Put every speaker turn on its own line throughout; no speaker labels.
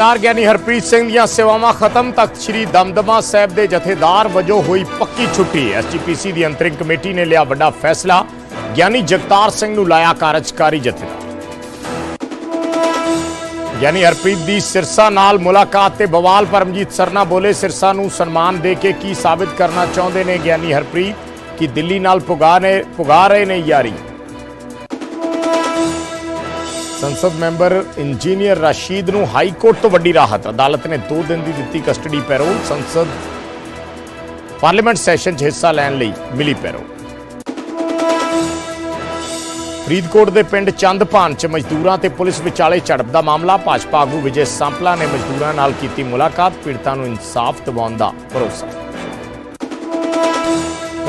ਸਰਦਾਰ ਗਿਆਨੀ ਹਰਪ੍ਰੀਤ ਸਿੰਘ ਦੀਆਂ ਸੇਵਾਵਾਂ ਖਤਮ ਤਖਤ ਸ੍ਰੀ ਦਮਦਮਾ ਸਾਹਿਬ ਦੇ ਜਥੇਦਾਰ ਵਜੋਂ ਹੋਈ ਪੱਕੀ ਛੁੱਟੀ। ਐਸਜੀਪੀਸੀ ਦੀ ਅੰਤਰਿਮ ਕਮੇਟੀ ਨੇ ਲਿਆ ਵੱਡਾ ਫੈਸਲਾ। ਗਿਆਨੀ ਜਗਤਾਰ ਸਿੰਘ ਨੂੰ ਲਾਇਆ ਕਾਰਜਕਾਰੀ ਜਥੇਦਾਰ। ਗਿਆਨੀ ਹਰਪ੍ਰੀਤ ਦੀ ਸਿਰਸਾ ਨਾਲ ਮੁਲਾਕਾਤ ਤੇ ਬਵਾਲ ਪਰਮਜੀਤ ਸਰਨਾ ਬੋਲੇ, ਸਿਰਸਾ ਨੂੰ ਸਨਮਾਨ ਦੇ ਕੇ ਕੀ ਸਾਬਿਤ ਕਰਨਾ ਚਾਹੁੰਦੇ ਨੇ ਗਿਆਨੀ ਹਰਪ੍ਰੀਤ? ਕਿ ਦਿੱਲੀ ਨਾਲ ਪੁਗਾ ਨੇ ਪੁਗਾ ਰਹੇ ਨੇ ਯਾਰੀ? ਸੰਸਦ ਮੈਂਬਰ ਇੰਜੀਨੀਅਰ ਰਸ਼ੀਦ ਨੂੰ ਹਾਈ ਕੋਰਟ ਤੋਂ ਵੱਡੀ ਰਾਹਤ। ਅਦਾਲਤ ਨੇ 2 ਦਿਨ ਦੀ ਦਿੱਤੀ ਕਸਟਡੀ ਪੈਰੋਲ। ਸੰਸਦ ਪਾਰਲੀਮੈਂਟ ਸੈਸ਼ਨ 'ਚ ਹਿੱਸਾ ਲੈਣ ਲਈ ਮਿਲੀ ਪੈਰੋਲ। ਫਰੀਦਕੋਟ ਦੇ ਪਿੰਡ ਚੰਦਪਾਨ 'ਚ ਮਜ਼ਦੂਰਾਂ ਤੇ ਪੁਲਿਸ ਵਿਚਾਲੇ ਝੜਪ ਦਾ ਮਾਮਲਾ। ਭਾਜਪਾ ਆਗੂ ਵਿਜੇ ਸਾਂਪਲਾ ਨੇ ਮਜ਼ਦੂਰਾਂ ਨਾਲ ਕੀਤੀ ਮੁਲਾਕਾਤ। ਪੀੜਤਾਂ ਨੂੰ ਇਨਸਾਫ ਦਿਵਾਉਣ ਦਾ ਭਰੋਸਾ।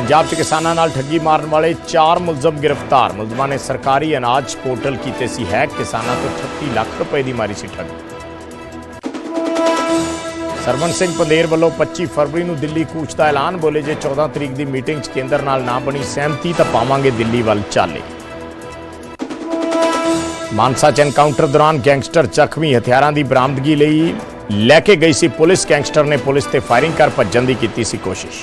ਪੰਜਾਬ 'ਚ ਕਿਸਾਨਾਂ ਨਾਲ ਠੱਗੀ ਮਾਰਨ ਵਾਲੇ 4 ਮੁਲਜ਼ਮ ਗ੍ਰਿਫਤਾਰ। ਮੁਲਜ਼ਮਾਂ ਨੇ ਸਰਕਾਰੀ ਅਨਾਜ ਪੋਰਟਲ ਕੀਤੇ ਸੀ ਹੈਕ। ਕਿਸਾਨਾਂ ਤੋਂ 38 ਲੱਖ ਰੁਪਏ ਦੀ ਮਾਰੀ ਸੀ ਠੱਗੀ। ਸਰਵਨ ਸਿੰਘ ਪੰਦੇਰ ਵੱਲੋਂ 25 ਫਰਵਰੀ ਨੂੰ ਦਿੱਲੀ ਕੂਚ ਦਾ ਐਲਾਨ। ਬੋਲੇ ਜੇ 14 ਤਰੀਕ ਦੀ ਮੀਟਿੰਗ 'ਚ ਕੇਂਦਰ ਨਾਲ ਨਾ ਬਣੀ ਸਹਿਮਤੀ ਤਾਂ ਪਾਵਾਂਗੇ ਦਿੱਲੀ ਵੱਲ ਚਾਲੇ। ਮਾਨਸਾ 'ਚ ਐਨਕਾਊਂਟਰ ਦੌਰਾਨ ਗੈਂਗਸਟਰ ਜ਼ਖਮੀ ਹਥਿਆਰਾਂ ਦੀ ਬਰਾਮਦਗੀ ਲਈ ਲੈ ਕੇ ਗਈ ਸੀ ਪੁਲਿਸ। ਗੈਂਗਸਟਰ ਨੇ ਪੁਲਿਸ ਤੇ ਫਾਇਰਿੰਗ ਕਰ ਭੱਜਣ ਦੀ ਕੀਤੀ ਸੀ ਕੋਸ਼ਿਸ਼।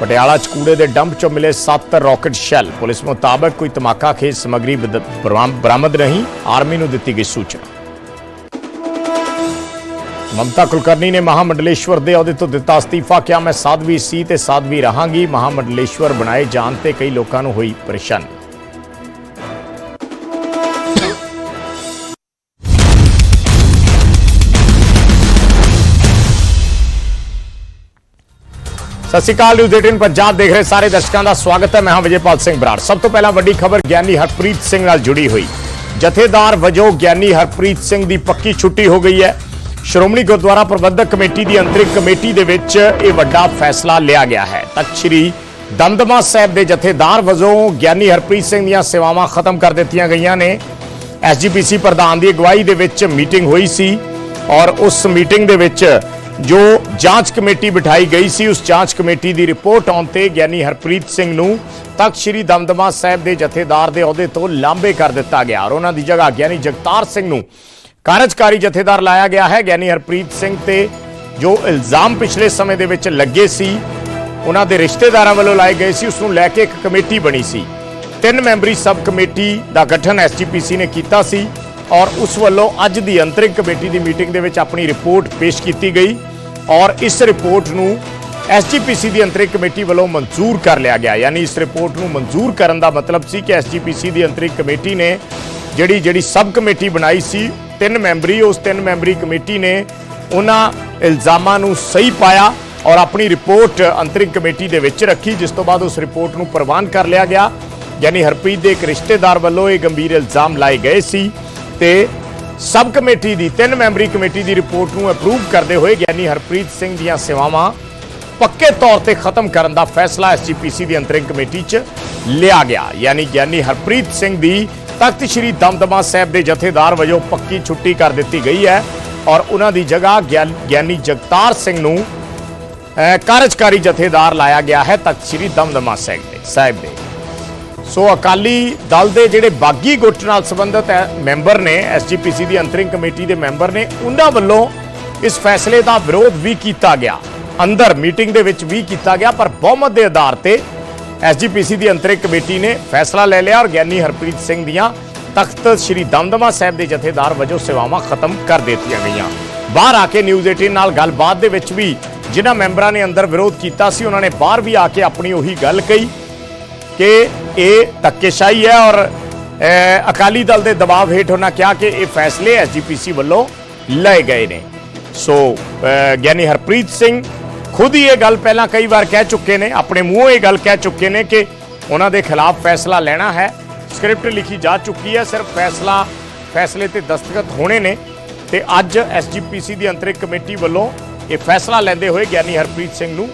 ਪਟਿਆਲਾ 'ਚ ਕੂੜੇ ਦੇ ਡੰਪ 'ਚੋਂ ਮਿਲੇ 7 ਰਾਕਟ ਸ਼ੈਲ। ਪੁਲਿਸ ਮੁਤਾਬਕ ਕੋਈ ਧਮਾਕਾ ਖੇਜ ਸਮੱਗਰੀ ਬਰਾਮਦ ਨਹੀਂ, ਆਰਮੀ ਨੂੰ ਦਿੱਤੀ ਗਈ ਸੂਚਨਾ। ਮਮਤਾ ਕੁਲਕਰਨੀ ਨੇ ਮਹਾਮੰਡਲੇਸ਼ਵਰ ਦੇ ਅਹੁਦੇ ਤੋਂ ਦਿੱਤਾ ਅਸਤੀਫਾ, ਕਿਹਾ, ਮੈਂ ਸਾਧਵੀ ਸੀ ਤੇ ਸਾਧਵੀ ਰਹਾਂਗੀ। ਮਹਾਮੰਡਲੇਸ਼ਵਰ ਬਣਾਏ ਜਾਣ ਤੇ ਕਈ ਲੋਕਾਂ ਨੂੰ ਹੋਈ ਪਰੇਸ਼ਾਨੀ। ਸਤਿ ਸ਼੍ਰੀ ਅਕਾਲ, ਨਿਊਜ਼ 18 ਪੰਜਾਬ ਦੇਖ ਰਹੇ ਸਾਰੇ ਦਰਸ਼ਕਾਂ ਦਾ ਸਵਾਗਤ ਹੈ। ਮੈਂ ਹਾਂ ਵਿਜੇਪਾਲ ਸਿੰਘ ਬਰਾੜ। ਸਭ ਤੋਂ ਪਹਿਲਾਂ ਵੱਡੀ ਖਬਰ ਗਿਆਨੀ ਹਰਪ੍ਰੀਤ ਸਿੰਘ ਨਾਲ ਜੁੜੀ ਹੋਈ। ਜਥੇਦਾਰ ਵਜੋਂ ਗਿਆਨੀ ਹਰਪ੍ਰੀਤ ਸਿੰਘ ਦੀ ਪੱਕੀ ਛੁੱਟੀ ਹੋ ਗਈ ਹੈ। ਸ਼੍ਰੋਮਣੀ ਗੁਰਦੁਆਰਾ ਪ੍ਰਬੰਧਕ ਕਮੇਟੀ ਦੀ ਅੰਤਰਿਕ ਕਮੇਟੀ ਦੇ ਵਿੱਚ ਇਹ ਵੱਡਾ ਫੈਸਲਾ ਲਿਆ ਗਿਆ ਹੈ। ਤਖਤ ਸ੍ਰੀ ਦਮਦਮਾ ਸਾਹਿਬ ਦੇ ਜਥੇਦਾਰ ਵਜੋਂ ਗਿਆਨੀ ਹਰਪ੍ਰੀਤ ਸਿੰਘ ਦੀਆਂ ਸੇਵਾਵਾਂ ਖਤਮ ਕਰ ਦਿੱਤੀਆਂ ਗਈਆਂ ਨੇ। ਐਸਜੀਪੀਸੀ ਪ੍ਰਧਾਨ ਦੀ ਅਗਵਾਈ ਦੇ ਵਿੱਚ ਮੀਟਿੰਗ ਹੋਈ ਸੀ ਔਰ ਉਸ ਮੀਟਿੰਗ ਦੇ ਵਿੱਚ ਜੋ ਜਾਂਚ ਕਮੇਟੀ ਬਿਠਾਈ ਗਈ ਸੀ, ਉਸ ਜਾਂਚ ਕਮੇਟੀ ਦੀ ਰਿਪੋਰਟ ਆਉਣ ਤੇ ਗਿਆਨੀ ਹਰਪ੍ਰੀਤ ਸਿੰਘ ਨੂੰ ਤਖਤ ਸ੍ਰੀ ਦਮਦਮਾ ਸਾਹਿਬ ਦੇ ਜਥੇਦਾਰ ਦੇ ਅਹੁਦੇ ਤੋਂ ਲਾਂਬੇ ਕਰ ਦਿੱਤਾ ਗਿਆ ਔਰ ਉਹਨਾਂ ਦੀ ਜਗ੍ਹਾ ਗਿਆਨੀ ਜਗਤਾਰ ਸਿੰਘ ਨੂੰ ਕਾਰਜਕਾਰੀ ਜਥੇਦਾਰ ਲਾਇਆ ਗਿਆ ਹੈ। ਗਿਆਨੀ ਹਰਪ੍ਰੀਤ ਸਿੰਘ ਤੇ ਜੋ ਇਲਜ਼ਾਮ ਪਿਛਲੇ ਸਮੇਂ ਦੇ ਵਿੱਚ ਲੱਗੇ ਸੀ, ਉਹਨਾਂ ਦੇ ਰਿਸ਼ਤੇਦਾਰਾਂ ਵੱਲੋਂ ਲਾਏ ਗਏ ਸੀ, ਉਸ ਨੂੰ ਲੈ ਕੇ ਇੱਕ ਕਮੇਟੀ ਬਣੀ ਸੀ। ਤਿੰਨ ਮੈਂਬਰੀ ਸਬ ਕਮੇਟੀ ਦਾ ਗਠਨ ਐਸਜੀਪੀਸੀ ਨੇ ਕੀਤਾ ਸੀ। ਔਰ ਉਸ ਵੱਲੋਂ ਅੱਜ ਦੀ ਅੰਤਰਿਮ ਕਮੇਟੀ ਦੀ ਮੀਟਿੰਗ ਦੇ ਵਿੱਚ ਆਪਣੀ ਰਿਪੋਰਟ ਪੇਸ਼ ਕੀਤੀ ਗਈ ਔਰ ਇਸ ਰਿਪੋਰਟ ਨੂੰ ਐਸਜੀਪੀਸੀ ਦੀ ਅੰਤਰਿਕ ਕਮੇਟੀ ਵੱਲੋਂ ਮਨਜ਼ੂਰ ਕਰ ਲਿਆ ਗਿਆ। ਯਾਨੀ ਇਸ ਰਿਪੋਰਟ ਨੂੰ ਮਨਜ਼ੂਰ ਕਰਨ ਦਾ ਮਤਲਬ ਸੀ ਕਿ ਐਸਜੀਪੀਸੀ ਦੀ ਅੰਤਰਿਮ ਕਮੇਟੀ ਨੇ ਜਿਹੜੀ ਜਿਹੜੀ ਸਬ ਕਮੇਟੀ ਬਣਾਈ ਸੀ, ਤਿੰਨ ਮੈਂਬਰੀ, ਉਸ ਤਿੰਨ ਮੈਂਬਰੀ ਕਮੇਟੀ ਨੇ ਉਹਨਾਂ ਇਲਜ਼ਾਮਾਂ ਨੂੰ ਸਹੀ ਪਾਇਆ ਔਰ ਆਪਣੀ ਰਿਪੋਰਟ ਅੰਤਰਿਮ ਕਮੇਟੀ ਦੇ ਵਿੱਚ ਰੱਖੀ, ਜਿਸ ਤੋਂ ਬਾਅਦ ਉਸ ਰਿਪੋਰਟ ਨੂੰ ਪ੍ਰਵਾਨ ਕਰ ਲਿਆ ਗਿਆ। ਯਾਨੀ ਹਰਪ੍ਰੀਤ ਦੇ ਇੱਕ ਰਿਸ਼ਤੇਦਾਰ ਵੱਲੋਂ ਇਹ ਗੰਭੀਰ ਇਲਜ਼ਾਮ ਲਾਏ ਗਏ ਸੀ। ਤੇ ਸਬ ਕਮੇਟੀ ਦੀ, ਤਿੰਨ ਮੈਂਬਰੀ ਕਮੇਟੀ ਦੀ ਰਿਪੋਰਟ ਨੂੰ ਅਪਰੂਵ ਕਰਦੇ ਹੋਏ ਗਿਆਨੀ ਹਰਪ੍ਰੀਤ ਸਿੰਘ ਦੀਆਂ ਸੇਵਾਵਾਂ ਪੱਕੇ ਤੌਰ ਤੇ ਖਤਮ ਕਰਨ ਦਾ ਫੈਸਲਾ ਐਸਜੀਪੀਸੀ ਦੀ ਅੰਤਰਿੰਗ ਕਮੇਟੀ 'ਚ ਲਿਆ ਗਿਆ। ਯਾਨੀ ਗਿਆਨੀ ਹਰਪ੍ਰੀਤ ਸਿੰਘ ਦੀ ਤਖਤ ਸ੍ਰੀ ਦਮਦਮਾ ਸਾਹਿਬ ਦੇ ਜਥੇਦਾਰ ਵਜੋਂ ਪੱਕੀ ਛੁੱਟੀ ਕਰ ਦਿੱਤੀ ਗਈ ਹੈ ਔਰ ਉਹਨਾਂ ਦੀ ਜਗ੍ਹਾ ਗਿਆਨ- ਗਿਆਨੀ ਜਗਤਾਰ ਸਿੰਘ ਨੂੰ ਕਾਰਜਕਾਰੀ ਜਥੇਦਾਰ ਲਾਇਆ ਗਿਆ ਹੈ ਤਖਤ ਸ੍ਰੀ ਦਮਦਮਾ ਸਾਹਿਬ ਦੇ ਸਾਹਿਬ ਦੇ। ਸੋ ਅਕਾਲੀ ਦਲ ਦੇ ਜਿਹੜੇ ਬਾਗੀ ਗੁੱਟ ਨਾਲ ਸੰਬੰਧਿਤ ਮੈਂਬਰ ਨੇ ਐਸਜੀਪੀਸੀ ਦੀ ਅੰਤਰਿੰਗ ਕਮੇਟੀ ਦੇ ਮੈਂਬਰ ਨੇ, ਉਹਨਾਂ ਵੱਲੋਂ ਇਸ ਫੈਸਲੇ ਦਾ ਵਿਰੋਧ ਵੀ ਕੀਤਾ ਗਿਆ। ਅੰਦਰ ਮੀਟਿੰਗ ਦੇ ਵਿੱਚ ਵੀ ਕੀਤਾ ਗਿਆ, ਪਰ ਬਹੁਮਤ ਦੇ ਆਧਾਰ ਤੇ ਐਸਜੀਪੀਸੀ ਦੀ ਅੰਤਰਿੰਗ ਕਮੇਟੀ ਨੇ ਫੈਸਲਾ ਲੈ ਲਿਆ ਔਰ ਗਿਆਨੀ ਹਰਪ੍ਰੀਤ ਸਿੰਘ ਦੀਆਂ ਤਖਤ ਸ੍ਰੀ ਦਮਦਮਾ ਸਾਹਿਬ ਦੇ ਜਥੇਦਾਰ ਵਜੋਂ ਸੇਵਾਵਾਂ ਖਤਮ ਕਰ ਦਿੱਤੀਆਂ ਗਈਆਂ। ਬਾਹਰ ਆ ਕੇ ਨਿਊਜ਼ 18 ਨਾਲ ਗੱਲਬਾਤ ਦੇ ਵਿੱਚ ਵੀ ਜਿਨ੍ਹਾਂ ਮੈਂਬਰਾਂ ਨੇ ਅੰਦਰ ਵਿਰੋਧ ਕੀਤਾ ਸੀ, ਉਹਨਾਂ ਨੇ ਬਾਹਰ ਵੀ ਆ ਕੇ ਆਪਣੀ ਉਹੀ ਗੱਲ ਕਹੀ। ਕਿ ਇਹ ਧੱਕੇਸ਼ਾਹੀ ਹੈ ਔਰ ਅਕਾਲੀ ਦਲ ਦੇ ਦਬਾਅ ਹੇਠ ਉਹਨਾਂ ਕਿਹਾ ਕਿ ਇਹ ਫੈਸਲੇ ਐਸਜੀਪੀਸੀ ਵੱਲੋਂ ਲਏ ਗਏ ਨੇ। ਸੋ ਗਿਆਨੀ ਹਰਪ੍ਰੀਤ ਸਿੰਘ ਖੁਦ ਹੀ ਇਹ ਗੱਲ ਪਹਿਲਾਂ ਕਈ ਵਾਰ ਕਹਿ ਚੁੱਕੇ ਨੇ, ਆਪਣੇ ਮੂੰਹੋਂ ਇਹ ਗੱਲ ਕਹਿ ਚੁੱਕੇ ਨੇ ਕਿ ਉਹਨਾਂ ਦੇ ਖਿਲਾਫ ਫੈਸਲਾ ਲੈਣਾ ਹੈ। ਸਕ੍ਰਿਪਟ ਲਿਖੀ ਜਾ ਚੁੱਕੀ ਹੈ, ਸਿਰਫ ਫੈਸਲਾ, ਫੈਸਲੇ ਤੇ ਦਸਤਖਤ ਹੋਣੇ ਨੇ ਤੇ ਅੱਜ ਐਸਜੀਪੀਸੀ ਦੀ ਅੰਤਰਿਕ ਕਮੇਟੀ ਵੱਲੋਂ ਇਹ ਫੈਸਲਾ ਲੈਂਦੇ ਹੋਏ ਗਿਆਨੀ ਹਰਪ੍ਰੀਤ ਸਿੰਘ ਨੂੰ